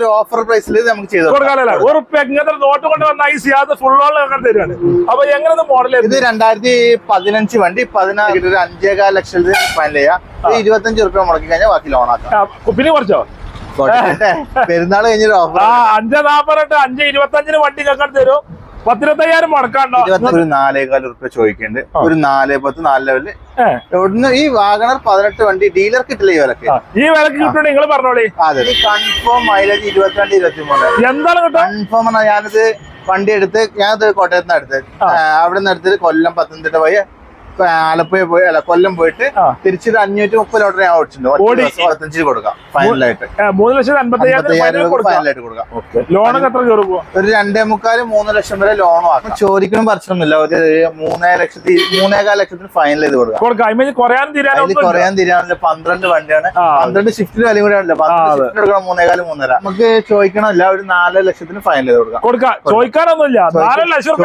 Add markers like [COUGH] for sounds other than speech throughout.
ഒരു ഓഫർ പ്രൈസിൽ നമുക്ക് ചെയ്തു കൊടുക്കാം. ഒരു റുപ്യ ഇങ്ങനത്തെ നോട്ട് കൊണ്ട് ഈ ഫുൾ ഓൺ തരുവാണ്. അപ്പൊ എങ്ങനെ മോഡൽ ഇത് രണ്ടായിരത്തി പതിനഞ്ച് വണ്ടി പതിനാറ് ഒരു അഞ്ചേകാൽ ലക്ഷത്തിൽ ഫൈനൽ ചെയ്യാം. ഇരുപത്തഞ്ച് റുപ്യ മുടക്കി കഴിഞ്ഞാൽ ബാക്കി ലോൺ ആക്കാം. പിന്നെ കുറച്ചോ? പെരുന്നാൾ കഴിഞ്ഞൊരു ഓഫർ അഞ്ച് നാപ്പത്തെട്ട് അഞ്ച് ഇരുപത്തഞ്ചിന് വണ്ടി കേൾക്കാൻ തരും. പത്തിരുപത്തയ്യായിരം മുടക്കാണ്ടോ? ഒരു നാലേകാൽ റുപ്യ ചോദിക്കുന്നുണ്ട്. ഒരു നാല് പത്ത് നാല് ലെവൽ എവിടുന്ന് ഈ വാഗണർ പതിനെട്ട് വണ്ടി ഡീലർ കിട്ടില്ല ഈ വിലക്ക്. ഈ വിലക്ക് കിട്ടുന്നുണ്ട് നിങ്ങൾ പറഞ്ഞോളി. അതെ. കൺഫേം മൈലേജ് ഇരുപത്തിരണ്ട് ഇരുപത്തി മൂന്ന് എന്താണ് കിട്ടും കൺഫേം ആണ് ഞാനിത് വണ്ടി എടുത്ത് ഞാനത് കോട്ടയത്ത് നിന്ന് എടുത്ത് അവിടെ നിന്ന് എടുത്തിട്ട് കൊല്ലം പത്തനംതിട്ട പോയി ആലപ്പുഴ പോയി അല്ല കൊല്ലം പോയിട്ട് തിരിച്ച് തിരിച്ചൊരു അഞ്ഞൂറ്റി മുപ്പത് ലോട്ടറി ഓടിച്ചിട്ടുണ്ട്. ഇരുപത്തഞ്ചിന് കൊടുക്കാം ഫൈനലായിട്ട് ആയിട്ട് മൂന്ന് ലക്ഷത്തി അമ്പത്തയ്യായിരം കൊടുക്കാം. ഫൈനലായിട്ട് കൊടുക്കാം. ലോണൊക്കെ എത്ര ഒരു രണ്ടേ മുക്കാൽ മൂന്ന് ലക്ഷം വരെ ലോണും ആക്കാം. ചോദിക്കണം പറിച്ചൊന്നുമില്ല ഒരു മൂന്നേ ലക്ഷത്തി മൂന്നേകാൽ ലക്ഷത്തിന് ഫൈനൽ ചെയ്ത് കൊടുക്കാം. അതിൽ കുറയാൻ തീരാനില്ല പന്ത്രണ്ട് വണ്ടിയാണ്. പന്ത്രണ്ട് ഷിഫ്റ്റിന് വില കൂടെ ആണല്ലോ. പന്ത്രണ്ട് ആ, അതെ. ഷിഫ്റ്റ് എടുക്കണം മൂന്നേകാൽ മൂന്നര. നമുക്ക് ചോദിക്കണമില്ല ഒരു നാല് ലക്ഷത്തിന് ഫൈനൽ ചെയ്ത് കൊടുക്കാം. കൊടുക്കാം. ചോദിക്കാനൊന്നുമില്ല. ലക്ഷം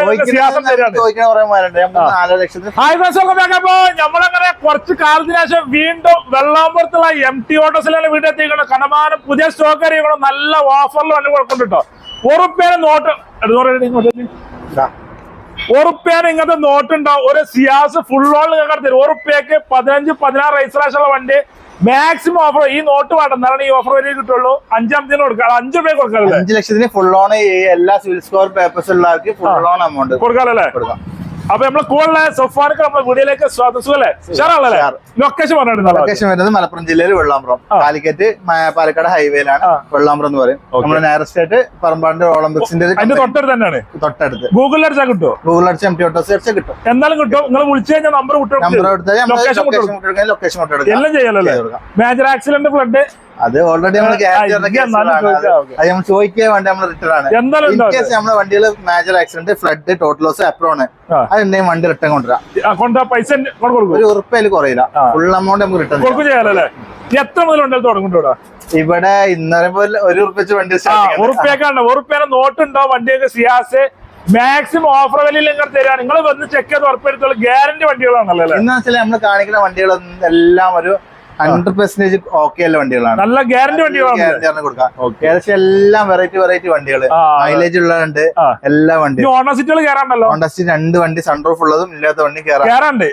ചോദിക്കണ കുറെ മാരുണ്ട് നാല് ലക്ഷത്തിന് ഒക്കെ നോക്കുമ്പോ നമ്മളങ്ങനെ കുറച്ച് കാലത്തിന് ശേഷം വീണ്ടും വെള്ളാമ്പുറത്തുള്ള എം ടി ഓട്ടോസിലാണ് വീട്ടിൽ എത്തിക്കണം കണ്ടമാനം പുതിയ സ്റ്റോക്ക് അറിയിക്കണം നല്ല ഓഫറിൽ വണ്ടി കൊടുക്കുന്നുണ്ട് കേട്ടോ നോട്ട് ഉറുപ്പേന ഇങ്ങനത്തെ നോട്ടുണ്ടാവും ഒരു സിയാസ് ഫുൾ ഓൾ നിങ്ങൾക്ക് ഉറുപ്പേക്ക് പതിനഞ്ച് പതിനാറ് രജിസ്ട്രേഷനുള്ള വണ്ടി. മാക്സിമം ഓഫർ ഈ നോട്ട് വേണ്ട. എന്നാലാണ് ഈ ഓഫർ വരെ കിട്ടുള്ളൂ. തീയതി കൊടുക്കാം അഞ്ചു രൂപ കൊടുക്കാം അഞ്ച് ലക്ഷത്തിന് ഫുൾ ഓൺ എല്ലാ സിവിൽ സ്കോർ പേപ്പേഴ്സ് ഉള്ളവർക്ക് ഫുൾ ഓൺ എമൗണ്ട് കൊടുക്കാമല്ലേ കൊടുക്കാം. അപ്പൊ നമ്മളെ കൂടെ സൊഫാനൊക്കെ നമ്മുടെ വീടിലേക്ക് സ്വാഗതം. സുഖല്ലേ? ഉഷാറ്. ലൊക്കേഷൻ പറഞ്ഞിട്ടുണ്ടല്ലോ ലൊക്കേഷൻ വരുന്നത് മലപ്പുറം ജില്ലയിൽ വെള്ളാമ്പ്രം. ആ. കാലിക്കറ്റ് പാലക്കാട് ഹൈവേയിലാണ് വെള്ളാമ്പുറം വെള്ളാമ്പ്രം എന്ന് പറയും. നമ്മൾ നമ്മുടെ നിയറസ്റ്റ് ആയിട്ട് പറമ്പാണ്ട് ഒളിമ്പിക്സിന്റെ അതിന്റെ തൊട്ടടുത്ത് തന്നെയാണ്. തൊട്ടടുത്ത്. ഗൂഗിളിൽ അടിച്ചാൽ കിട്ടുമോ ഗൂഗിൾ അടിച്ച് എം ടി ഓട്ടോസ് അടിച്ചാൽ കിട്ടും. എന്നാലും കിട്ടും? നിങ്ങൾ വിളിച്ചു കഴിഞ്ഞാൽ നമ്പർ Location ലൊക്കേഷൻ കൊടുക്കാം. എല്ലാം ചെയ്യാലോ. മേജർ ആക്സിഡന്റ് ഫ്ലഡ് അത് ഓൾറെഡി നമ്മൾ ചോദിക്കാം. അത് നമ്മൾ ചോദിക്കാൻ വേണ്ടി നമ്മൾ റിട്ടേൺ ആണ്. ഇൻ കേസ് നമ്മുടെ വണ്ടിയിൽ major accident flood total loss അപ്രോണ് ആ. അതുണ്ടെങ്കിൽ വണ്ടി റിട്ടേൺ കൊണ്ടുവരാം. കൊണ്ട് പൈസ ഒരു ഉറുപ്പയിൽ കുറയില്ല. ഫുൾ എമൗണ്ട് നമുക്ക് റിട്ടേൺ എത്ര മുതൽ തുടങ്ങുന്നുണ്ടോ? ഇവിടെ ഇന്നലെ പോലെ ഒരു ഉറുപ്പിച്ച് വണ്ടി. ഉറുപ്പ്യൊക്കെ ഉറുപ്പ്യാണ് നോട്ടുണ്ടോ വണ്ടിയൊക്കെ സിയാസ്. മാക്സിമം ഓഫർ വിലയിൽ നിങ്ങൾ തരാണ് നിങ്ങൾ വന്ന് ചെക്ക് ചെയ്ത് ഉറപ്പെടുത്തുള്ള ഗ്യാരണ്ടി വണ്ടികളാണല്ലോ എന്താ വെച്ചാൽ നമ്മൾ കാണിക്കുന്ന വണ്ടികളൊന്നും എല്ലാം ഒരു ഹൺഡ്രഡ് പെർസെന്റേജ് ഓക്കെ അല്ല വണ്ടികളാണ്. നല്ല ഗ്യാരണ്ടി വണ്ടികളാണ്. കൊടുക്കാം ഏകദേശം എല്ലാം വെറൈറ്റി വെറൈറ്റി വണ്ടികൾ മൈലേജ് ഉള്ളതുണ്ട്. എല്ലാ വണ്ടി ഹോണ്ട സീറ്റുകൾ കയറാണ്ടല്ലോ ഹോണ്ടസ്റ്റ് രണ്ട് വണ്ടി സൺറൂഫ് ഉള്ളതും ഇല്ലാത്ത വണ്ടി കയറാണ്ട്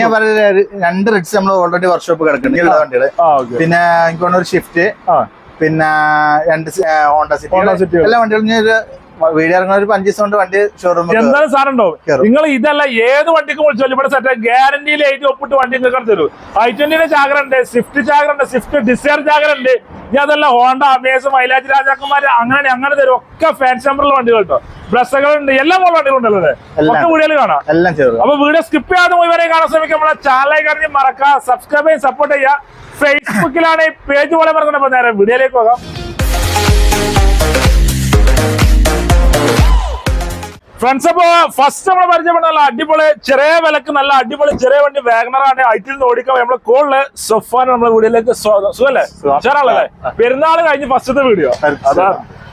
ഞാൻ പറയുന്നത് രണ്ട് റിഡ്സ് നമ്മൾ ഓൾറെഡി വർക്ക്ഷോപ്പ് കിടക്കുന്നുണ്ട്. വണ്ടികൾ പിന്നെ എനിക്ക് ഒരു ഷിഫ്റ്റ് പിന്നെ രണ്ട് ഹോണ്ട സിറ്റി. എല്ലാ വണ്ടികളും ഞാൻ വീഡിയോ ഇറങ്ങുന്ന ഒരു ദിവസം കൊണ്ട് വണ്ടി ഷോറൂമിൽ എന്തായാലും സാറുണ്ടോ നിങ്ങൾ ഇതല്ല ഏത് വണ്ടിക്ക് വിളിച്ചാലും ഇവിടെ സെറ്റ് ഗ്യാരണ്ടിയിൽ എഴുതി ഒപ്പിട്ട് വണ്ടി നിങ്ങൾക്ക് തരൂ. ഐ ട്വന്റിന്റെ ചാകര ഉണ്ട് സ്വിഫ്റ്റ് ചാകര ഉണ്ട് സ്വിഫ്റ്റ് ഡിസയർ ചാകര ഉണ്ട് ഇനി അതല്ല ഹോണ്ട അമേസ് മൈലാജ് രാജാക്കന്മാര് അങ്ങനെ അങ്ങനെ തരും. ഒക്കെ ഫാൻസ് നമ്പറുള്ള വണ്ടികൾ കേട്ടോ ബ്രസ്സുകളുണ്ട് എല്ലാ മോഡൽ വണ്ടികളും ഉണ്ടല്ലോ അല്ലേ എല്ലാം. ഒക്കെ വീഡിയോയിൽ കാണാം. എല്ലാം ചെയ്തു അപ്പൊ വീഡിയോ സ്കിപ്പ് ചെയ്യാതെ പോയി വരെ കാണാൻ ശ്രമിക്കുക. നമ്മളെ ചാനലായി കറിഞ്ഞ് മറക്കുക സബ്സ്ക്രൈബ് ചെയ്യും സപ്പോർട്ട് ചെയ്യുക. ഫേസ്ബുക്കിലാണ് ഈ പേജ് പോലെ പറഞ്ഞപ്പോ നേരെ വീഡിയോയിലേക്ക് പോകാം. ഫ്രണ്ട്സ് അപ്പൊ ഫസ്റ്റ് നമ്മൾ പരിചയപ്പെട്ട നല്ല അടിപൊളി ചെറിയ വിലക്ക് നല്ല അടിപൊളി ചെറിയ വണ്ടി വാഗണറാണ്. ഐറ്റിൽ നിന്ന് ഓടിക്കാൻ നമ്മളെ കോളിൽ സൊഫാൻ നമ്മളെ വീടിലേക്ക് സുഖല്ലേ? ചേരാളല്ലേ പെരുന്നാൾ കഴിഞ്ഞ് ഫസ്റ്റത്തെ വീഡിയോ അതാ.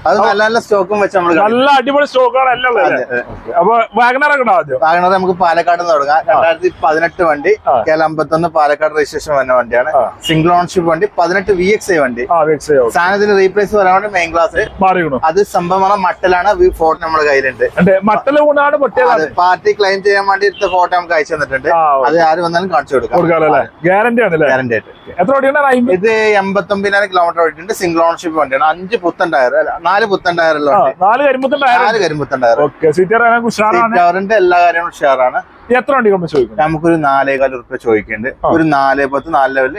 അത് നല്ല നല്ല സ്റ്റോക്കും വെച്ച് നമ്മൾ നല്ല അടിപൊളി സ്റ്റോക്കാണ് എല്ലാം ഉള്ളത്? അപ്പൊ വാഗണർ ആദ്യം? വാഗണർ നമുക്ക് പാലക്കാട് നിന്ന് തുടങ്ങാം. രണ്ടായിരത്തി പതിനെട്ട് വണ്ടി. കേരള അമ്പത്തൊന്ന് പാലക്കാട് രജിസ്ട്രേഷൻ വന്ന വണ്ടിയാണ്. സിംഗിൾ ഓൺഷിപ്പ് വണ്ടി പതിനെട്ട് വി എക്സ് ഐ വണ്ടി. സാധനത്തിന് റീപ്ലേസ് പറയാൻ വേണ്ടി മെയിൻ ക്ലാസ് അത് സംഭവമാണ് മട്ടലാണ് വി ഫോർട്ട് നമ്മുടെ കയ്യിലുണ്ട്. പാർട്ടി ക്ലെയിം ചെയ്യാൻ വേണ്ടി എടുത്ത ഫോട്ടോ നമുക്ക് അയച്ചു തന്നിട്ടുണ്ട്. അത് ആര് വന്നാലും കാണിച്ചു കൊടുക്കാം. ഗ്യാരണ്ടി ആണല്ലേ ഗ്യാരണ്ടി ആയിട്ട്. എത്ര ഇത് എൺപത്തൊമ്പതിനായിരം കിലോമീറ്റർ ഓടിയിട്ടുണ്ട്. സിംഗിൾ ഓൺഷിപ്പ് വണ്ടിയാണ്. അഞ്ച് പുത്തൻ ടയർ നാല് പുത്തൻ വണ്ടി നാല് കരിമ്പുത്തണ്ടായിരുന്നു നാല് കരിമ്പുത്തൻ ടയർ ഓക്കെ ഉഷാറാണ്? എല്ലാ കാര്യങ്ങളും ഷെയറാണ് എത്ര വണ്ടി കൊണ്ട് ചോദിക്കും നമുക്കൊരു നാലേകാൽ ഉറുപ്പ്യ ചോദിക്കുന്നുണ്ട്. ഒരു നാല് പത്ത് നാല് ലെവൽ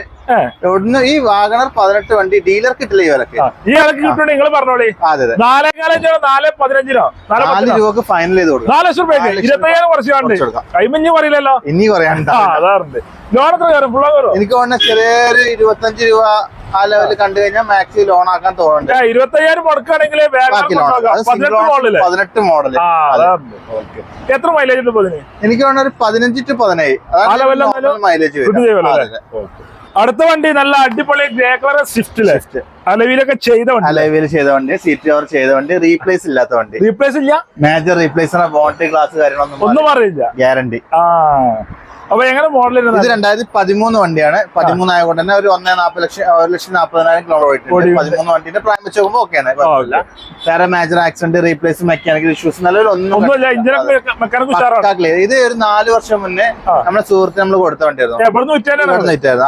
ഒന്ന് ഈ വാഗണർ പതിനെട്ട് വണ്ടി ഡീലർ കിട്ടില്ല ഈ വിലക്ക്. ഈ ഇളക്ക് കിട്ടുന്നുണ്ട് നിങ്ങൾ പറഞ്ഞോളി. അതെ അതെ. നാലേകാലോ നാല് പതിനഞ്ചിനോ നാല് രൂപക്ക് ഫൈനൽ ചെയ്ത് കൊടുക്കും. നാല് ലക്ഷം രൂപയ്ക്ക്? നാല് ഇരുപത്തയ്യായിരം കുറച്ച് കണ്ട് കൈമഞ്ഞ് പറയില്ലല്ലോ? ഇനി പറയാനുണ്ട്. ആ അതാറുണ്ട്. ലോൺ എത്ര കയറും? ഫുള്ളോ കയറും എനിക്ക് വേണ്ട ചെറിയൊരു ഇരുപത്തഞ്ച് രൂപ ആ ലെവലിൽ കണ്ടു കഴിഞ്ഞാൽ മാക്സി ലോൺ ആക്കാൻ തോന്നുന്നുണ്ട്. ഇരുപത്തയ്യായിരം മുടക്കുകയാണെങ്കിൽ പതിനെട്ട് മോഡൽ എത്ര മൈലേജ് എനിക്ക് തോന്നുന്ന ഒരു പതിനഞ്ച് ടു പതിനേഴ്. മൈലേജ് അടുത്ത വണ്ടി നല്ല അടിപൊളി ഗ്രേ കളർ സ്വിഫ്റ്റിൽ അലവിലൊക്കെ ചെയ്ത വണ്ടി അലവിൽ ചെയ്ത വണ്ടി സീറ്റ് കവർ ചെയ്ത വണ്ടി റീപ്ലേസ് ഇല്ലാത്ത വണ്ടി. റീപ്ലേസ് ഇല്ല? മേജർ റീപ്ലേസ് ബോണ്ടി ഗ്ലാസ് കാര്യങ്ങളൊന്നും ഒന്നും അറിയില്ല ഗ്യാരണ്ടി ആ. അപ്പൊ എങ്ങനെ മോഡൽ ഇത് രണ്ടായിരത്തി പതിമൂന്ന് വണ്ടിയാണ്. പതിമൂന്ന് ആയതുകൊണ്ട് തന്നെ ഒരു ഒന്നേ നാപ്പത് ലക്ഷം ഒരു ലക്ഷം നാപ്പതിനായിരം കിലോമീറ്റർ പോയിട്ടുണ്ട് പതിമൂന്ന് വണ്ടിന്റെ പ്രായം വെച്ച് നോക്കുമ്പോൾ ഓക്കെയാണ് വേറെ major accident replace mechanical issues നല്ലൊരു ഒന്നും ഇത് ഒരു നാല് വർഷം മുന്നേ. നമ്മുടെ സുഹൃത്ത് നമ്മൾ കൊടുത്ത വണ്ടിയായിരുന്നു. ഇവിടുന്ന്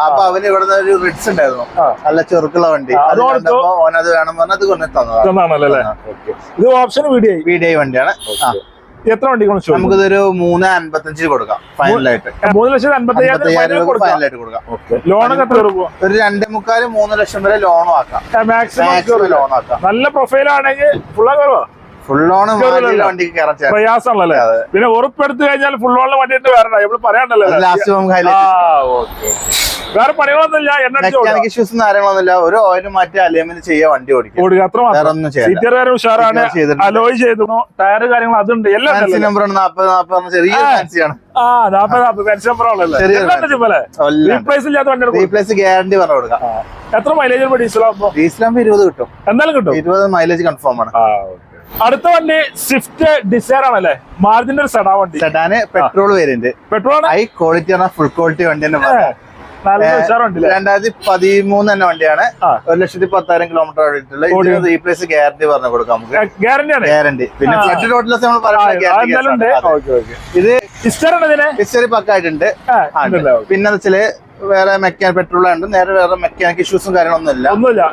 അപ്പൊ അവന് ഇവിടുന്ന് ഒരു റിഡ്സ് ഉണ്ടായിരുന്നു. നല്ല ചെറുക്കുള്ള വണ്ടി. ഓനത് വേണം കൊണ്ടു ഇത് ഓപ്ഷൻ വീഡിയോ വണ്ടിയാണ്. എത്ര വണ്ടി നമുക്കിതൊരു മൂന്ന് അൻപത്തഞ്ചിന് കൊടുക്കാം ഫൈനലായിട്ട്. മൂന്ന് ലക്ഷത്തി അൻപത്തയ്യായിരം കൊടുക്കാം. ഫൈനലായിട്ട് കൊടുക്കാം. ലോണൊക്കെ എത്ര രൂപ ഒരു രണ്ടേ മുക്കാൽ മൂന്ന് ലക്ഷം വരെ ലോണും ആക്കാം. മാക്സിമം ലോൺ ആക്കാം. നല്ല പ്രൊഫൈൽ ആണെങ്കിൽ ഫുള്ള് കുറവാ? ഫുൾ. വണ്ടിക്ക് കയറാൻ. പിന്നെ ഉറപ്പെടുത്തു കഴിഞ്ഞാൽ ഫുൾ ഉള്ള വണ്ടി വരണം എവിടെ പറയാണ്ടല്ലോ ലാസ്റ്റ് നമുക്ക് വേറെ പണികളൊന്നുമില്ല മെക്കാനിക് ഇഷ്യൂസ് കാര്യങ്ങളൊന്നുമില്ല. ഒരു ഓയിൽ മാറ്റി അലുമിനിയം ചെയ്യുക വണ്ടി ഓടിക്കും ഓടുക അത്ര സീറ്റർ ഉഷാറാണ്. അലോയ് ചെയ്തു. ടയർ കാര്യങ്ങൾ അതുണ്ട്. എല്ലാം. നമ്പർ നാപ്പത് നാപ്പത് ചെറിയ ആ. ഫാൻസിയാണ് ആ നാപ്പത് നാപ്പത്. പെൻഷൻ നമ്പർ റീപ്ലേസ് ഇല്ലാത്ത വണ്ടി റീപ്ലേസ് ഗ്യാരണ്ടി പറഞ്ഞു കൊടുക്കാം. എത്ര മൈലേജ് ഡീസലാകുമ്പോ ഡീസലാകുമ്പോ ഇരുപത് കിട്ടും. എന്തായാലും കിട്ടും. ഇരുപത് മൈലേജ് കൺഫേം ആണ്. അടുത്ത വണ്ടി സ്വിഫ്റ്റ് ഡിസൈർ ആണല്ലേ? മാർജിന്റെ ഒരു സെഡാ വണ്ടി. Sedan petrol variant petrol high quality ആണ് ഫുൾ ക്വാളിറ്റി വണ്ടി തന്നെ രണ്ടായിരത്തി പതിമൂന്ന് തന്നെ വണ്ടിയാണ്. ഒരു ലക്ഷത്തി പത്തായിരം കിലോമീറ്റർ ഓടിയിട്ടുള്ള റീപ്ലേസ് ഗ്യാരണ്ടി പറഞ്ഞു കൊടുക്കാം നമുക്ക്. ഗ്യാരണ്ടി ഗ്യാരണ്ടി പിന്നെ. ഫ്ലഡ് റോഡിലൊക്കെ നമ്മൾ പറയുന്നത് ഇത് ഹിസ്റ്ററി പക്കായിട്ടുണ്ട്. പിന്നെ വെച്ചാൽ വേറെ മെക്കാനിക് പെട്രോൾ ഉണ്ട്. നേരെ വേറെ മെക്കാനിക് ഇഷ്യൂസും കാര്യങ്ങളൊന്നും ഇല്ല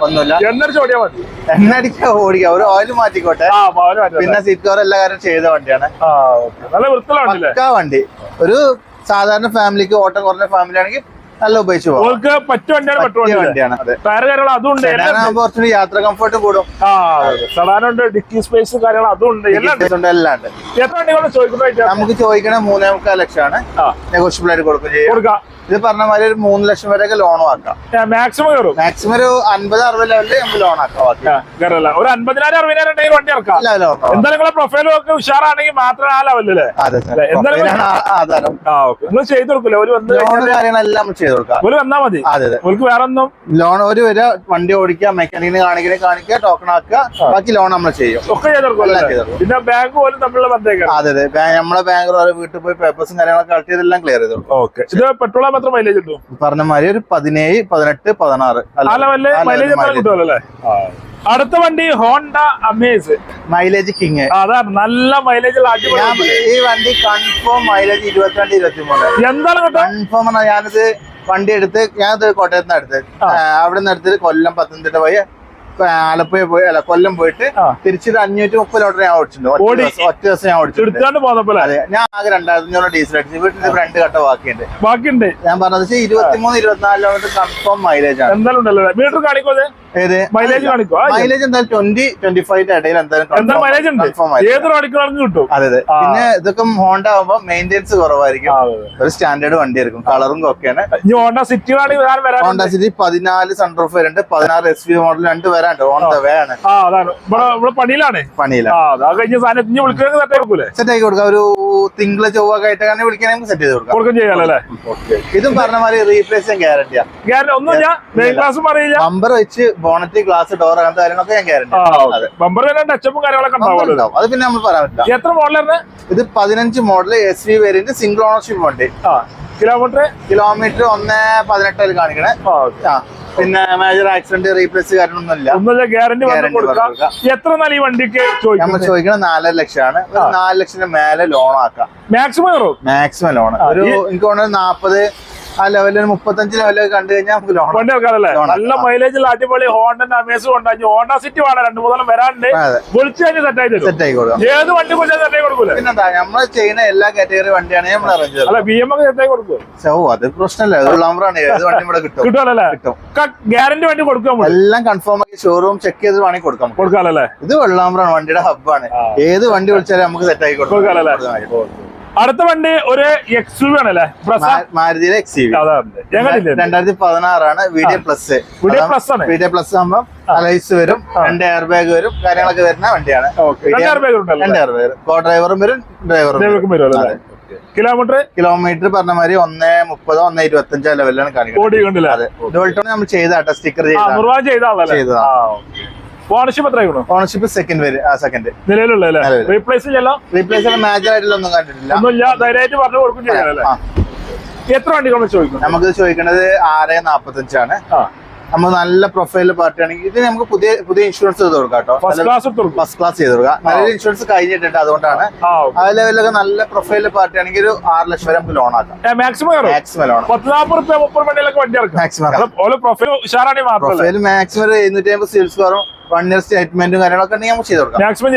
ഒന്നുമില്ല. എണ്ണ അടിക്കാൻ ഓടിക്കാം. ഒരു ഓയിൽ മാറ്റിക്കോട്ടെ. പിന്നെ സീറ്റ് കവർ എല്ലാ കാര്യം ചെയ്ത വണ്ടിയാണ്. പക്കാ വണ്ടി. ഒരു സാധാരണ ഫാമിലിക്ക് ഓട്ടം കുറഞ്ഞ ഫാമിലി ആണെങ്കിൽ നല്ല ഉപയോഗിച്ച് ഓൾക്ക് പറ്റ വണ്ടിയാണ് പെട്രോൾ പറ്റിയ വണ്ടി വണ്ടിയാണ് അതെ. ടയർ കാര്യങ്ങൾ അതും ഉണ്ട്. എല്ലാം ഉണ്ട്. യാത്ര കംഫർട്ട് കൂടും. ആ സടാനുണ്ട് ഡിക്കി സ്പേസ് കാര്യങ്ങൾ അതും ഉണ്ട്. എല്ലാം ഉണ്ട്. ഉണ്ട്, എത്ര വണ്ടികൾ ചോദിക്കുന്ന നമുക്ക് ചോദിക്കണ മൂന്നേ മുക്കാൽ ലക്ഷമാണ്. നെഗോഷ്യബിൾ ആയിട്ട് കൊടുക്കുക ചെയ്യും. ഇത് പറഞ്ഞ മാതിരി ഒരു മൂന്ന് ലക്ഷം വരെയൊക്കെ ലോണും ആക്കാം മാക്സിമം കയറും. മാക്സിമം ഒരു അൻപത് അറുപത് ലെവലിൽ നമുക്ക് ലോൺ ആക്കാം ബാക്കി. കയറല്ല? ഒരു അൻപതിനായിരം അറുപതിനായിരം ഉണ്ടെങ്കിൽ വണ്ടി ഇറക്കാം. ലോൺ എന്തായാലും നിങ്ങളെ പ്രൊഫൈലും ഒക്കെ ഉഷാറാണെങ്കിൽ മാത്രം ആ ലെവലല്ലേ സാർ ആധാരം. നിങ്ങൾ ചെയ്ത് കൊടുക്കില്ല ഒരു ലോൺ കാര്യങ്ങളെല്ലാം ചെയ്ത് കൊടുക്കാം. ഒരു വന്നാ മതി. വേറെ ഒന്നും ലോൺ ഒരു വരെ വണ്ടി ഓടിക്കുക മെക്കാനിക്കിനെ കാണിക്കണേ കാണിക്കുക ടോക്കൺ ആക്കുക ബാക്കി ലോൺ നമ്മൾ ചെയ്യും. ഒക്കെ ചെയ്ത് കൊടുക്കും. പിന്നെ ബാങ്ക് പോലും തമ്മിലുള്ള ബന്ധമൊക്കെ അതെ അതെ. നമ്മളെ ബാങ്ക് വീട്ടിൽ പോയി പേപ്പേഴ്സും കാര്യങ്ങളൊക്കെ കളക്ട് ചെയ്തെല്ലാം ക്ലിയർ ചെയ്തു ഓക്കെ. ഇത് പെട്രോൾ മാത്രം മൈലേജ് കിട്ടും? പറഞ്ഞ മാതിരി ഒരു പതിനേഴ് പതിനെട്ട് പതിനാറ്. മൈലേജ് അടുത്ത വണ്ടി ഹോണ്ട അമേസ്. മൈലേജ് കിങ് അതാണ് നല്ല മൈലേജ് ഈ വണ്ടി കൺഫേം മൈലേജ് ഇരുപത്തിരണ്ട് ഇരുപത്തി മൂന്ന് എന്താണ് കേട്ടോ? കൺഫേം ആണ് ഞാനിത് വണ്ടി എടുത്ത് ഞാനത് കോട്ടയത്ത് നിന്ന് എടുത്ത്. അവിടെ നിന്ന് എടുത്തിട്ട് കൊല്ലം പത്തനംതിട്ട പോയി ആലപ്പുഴ പോയി അല്ല കൊല്ലം പോയിട്ട് തിരിച്ച് അഞ്ഞൂറ്റി മുപ്പത് ലോട്ടർ ഞാൻ ഓടിച്ചിട്ടുണ്ട്. ഒറ്റ. ദിവസം- ഞാൻ ഓടിച്ചിട്ടുണ്ട്. അതെ. ഞാൻ ആകെ രണ്ടായിരത്തി അഞ്ഞൂറ് ഡീസൽ അടിച്ചു. വീട്ടിൽ രണ്ട് കട്ട ബാക്കിയുണ്ട്. ബാക്കിയുണ്ട്. ഞാൻ പറഞ്ഞത് ഇരുപത്തിമൂന്ന് ഇരുപത്തിനാല് കിലോമീറ്റർ കൺഫേം മൈലേജ് ആണ്. എന്തായാലും മീറ്റർ കാണിക്കോ ഏത്? മൈലേജ് കാണിക്കോ? മൈലേജ് എന്തായാലും ട്വന്റി ട്വന്റി ഫൈവിന്റെ ഇടയിൽ എന്തായാലും എന്താ മൈലേജ് ഉണ്ട്? കിട്ടും. അതെ അതെ. പിന്നെ ഇതൊക്കെ ഹോണ്ട ആവുമ്പോ മെയിന്റെനൻസ് കുറവായിരിക്കും. ഒരു സ്റ്റാൻഡേർഡ് വണ്ടി ആയിരിക്കും. കളറും ഒക്കെയാണ് ഹോണ്ട സിറ്റി ഹോണ്ട സിറ്റി പതിനാല് സൺറൂഫ് വരുന്നുണ്ട്. പതിനാറ് എസ് വി മോഡൽ രണ്ട് വരാണ്ട് ഓൺ ദ വേ ആണ് പണിയിലാണ്. തട്ടേ സെറ്റ് ആക്കി കൊടുക്കാം. ഒരു ചൊവ്വ ആയിട്ടാണ് വിളിക്കണമെങ്കിൽ സെറ്റ് ചെയ്ത് കൊടുക്കാം. ഇതും പറഞ്ഞ മാതിരി റീപ്ലേസ് ഗ്യാരണ്ടിയാണ് നമ്പർ വെച്ച് ബോണറ്റ് ഗ്ലാസ് ഡോർ അങ്ങനത്തെ കാര്യങ്ങളൊക്കെ ഞാൻ ഗ്യാരണ്ടി ബമ്പർ തന്നെ ടച്ചപ്പും കാര്യങ്ങളൊക്കെ ഉണ്ടാവും. അത് പിന്നെ നമ്മൾ പറയാൻ പറ്റില്ല. എത്ര മോഡലാണ് ഇത് പതിനഞ്ച് model S V variant single ownership വണ്ടി. കിലോമീറ്റർ കിലോമീറ്റർ ഒന്ന് പതിനെട്ടിൽ കാണിക്കണേ. പിന്നെ മേജർ ആക്സിഡന്റ് റീപ്ലേസ് ഒന്നുമില്ല ഗ്യാരണ്ടി. എത്ര നാൾ ഈ വണ്ടിക്ക് നമ്മൾ നാലര ലക്ഷമാണ്. നാല് ലക്ഷത്തിന് മേലെ ലോൺ ആക്കാം. മാക്സിമം മാക്സിമം ലോൺ ഒരു എനിക്ക് തോന്നുന്നത് നാപ്പത് ആ ലെവലിൽ മുപ്പത്തഞ്ച് ലെവലൊക്കെ കണ്ടു കഴിഞ്ഞാൽ നമുക്ക് ലോൺ വണ്ടി വെക്കാറല്ലേ നല്ല മൈലേജുള്ള അടിപൊളി ഹോണ്ടന്റെ അമേസ് കൊണ്ടാഞ്ഞു ഹോണ്ട സിറ്റി വേണം രണ്ടു മൂന്നെണ്ണം വരാണ്ട് വിളിച്ചു സെറ്റ് ആയി സെറ്റ് ആയി കൊടുക്കും. ഏത് വണ്ടി വിളിച്ചാൽ സെറ്റ് ആയി കൊടുക്കൂല? പിന്നെന്താ നമ്മൾ ചെയ്യുന്ന എല്ലാ കാറ്റഗറി വണ്ടിയാണ് നമ്മൾ അറേഞ്ച് അല്ല ബി എം ഒക്കെ സെറ്റ് ആയി കൊടുക്കും. ഓ അത് പ്രശ്നമല്ല. നമ്പറാണ് ഏത് വണ്ടി ഇവിടെ കിട്ടും? കിട്ടുമല്ലേ കിട്ടും. ഗ്യാരണ്ടി വണ്ടി കൊടുക്കാൻ മതി എല്ലാം കൺഫേം ആക്കി ഷോറൂം ചെക്ക് ചെയ്ത് വേണമെങ്കിൽ കൊടുക്കാം. കൊടുക്കാമല്ലേ ഇത് വെള്ളാമ്പ്രാണ് വണ്ടിയുടെ ഹബ്ബാണ്. ഏത് വണ്ടി വിളിച്ചാലും നമുക്ക് സെറ്റ് കൊടുക്കാമല്ലേ കൊടുക്കാം. അടുത്ത വണ്ടി ഒരു എക്സ് യു മാ- മാരുതിയിലെ എക്സ് യു രണ്ടായിരത്തി പതിനാറാണ് വീഡിയോ പ്ലസ് വീഡിയോ പ്ലസ് ആണ്. വീഡിയോ പ്ലസ് ആകുമ്പോൾ അലൈസ് വരും രണ്ട് എയർ ബാഗ് വരും കാര്യങ്ങളൊക്കെ വരുന്ന വണ്ടിയാണ്. രണ്ട് എയർ ബാഗ് കോ ഡ്രൈവറും വരും. ഡ്രൈവറും വരും. അല്ലേ? കിലോമീറ്റർ കിലോമീറ്റർ പറഞ്ഞ മാതിരി ഒന്നേ മുപ്പത് ഒന്നേ ഇരുപത്തി അഞ്ചോ ലെവലിലാണ് കാണിക്കുന്നത്. നമ്മൾ ചെയ്താട്ടോ സ്റ്റിക്കർ ചെയ്താൽ ചെയ്ത നിർവാഹം ചെയ്ത ആളല്ലേ? ചെയ്തതാ. ഓണർഷിപ്പ് എത്ര ആയിക്കണോ ഓണർഷിപ്പ് സെക്കൻഡ് വരെ ആ സെക്കൻഡ് നിലവിലുള്ള. റീപ്ലേസ് ചെയ്യാൻ റീപ്ലേസ് മേജർ ആയിട്ടുള്ള ഒന്നും കണ്ടിട്ടില്ല. ഒന്നുമില്ല. ധൈര്യമായിട്ട് പറഞ്ഞു കൊടുക്കും ചെയ്യാനല്ലേ. എത്ര വണ്ടികൾ ചോദിക്കും നമുക്ക് ചോദിക്കുന്നത് ആറ് നാപ്പത്തഞ്ചാണ്. നമ്മൾ നല്ല പ്രൊഫൈൽ പാർട്ടി ആണെങ്കിൽ ഇത് നമുക്ക് പുതിയ പുതിയ ഇൻഷുറൻസ് ചെയ്ത് കൊടുക്കാം കേട്ടോ. ഫസ്റ്റ് ക്ലാസ് എടുത്ത് ഫസ്റ്റ് ക്ലാസ് ചെയ്ത് കൊടുക്കാം. നല്ലൊരു ഇൻഷുറൻസ് കഴിഞ്ഞിട്ടുണ്ട് അതുകൊണ്ടാണ്. ആ ലെവലൊക്കെ നല്ല പ്രൊഫൈൽ പാർട്ടി ആണെങ്കിൽ ഒരു ആറ് ലക്ഷം വരെ നമുക്ക് ലോൺ ആക്കാം. മാക്സിമം കയറും? മാക്സിമം ലോൺ പത്ത് നാൽപ്പത് റുപ്യ മുപ്പത് വണ്ടിയിലൊക്കെ വണ്ടി ഇറക്കാം. മാക്സിമം പ്രൊഫൈൽ ഉഷാറാണെങ്കിൽ പ്രൊഫൈൽ മാക്സിമം എഴുന്നൂറ്റി അമ്പത് സീൽസ് സ്കോറും വൺ ഇയർ സ്റ്റേറ്റ്മെന്റും കാര്യങ്ങളൊക്കെ ഉണ്ടെങ്കിൽ നമുക്ക് ചെയ്ത് കൊടുക്കാം. മാക്സിമം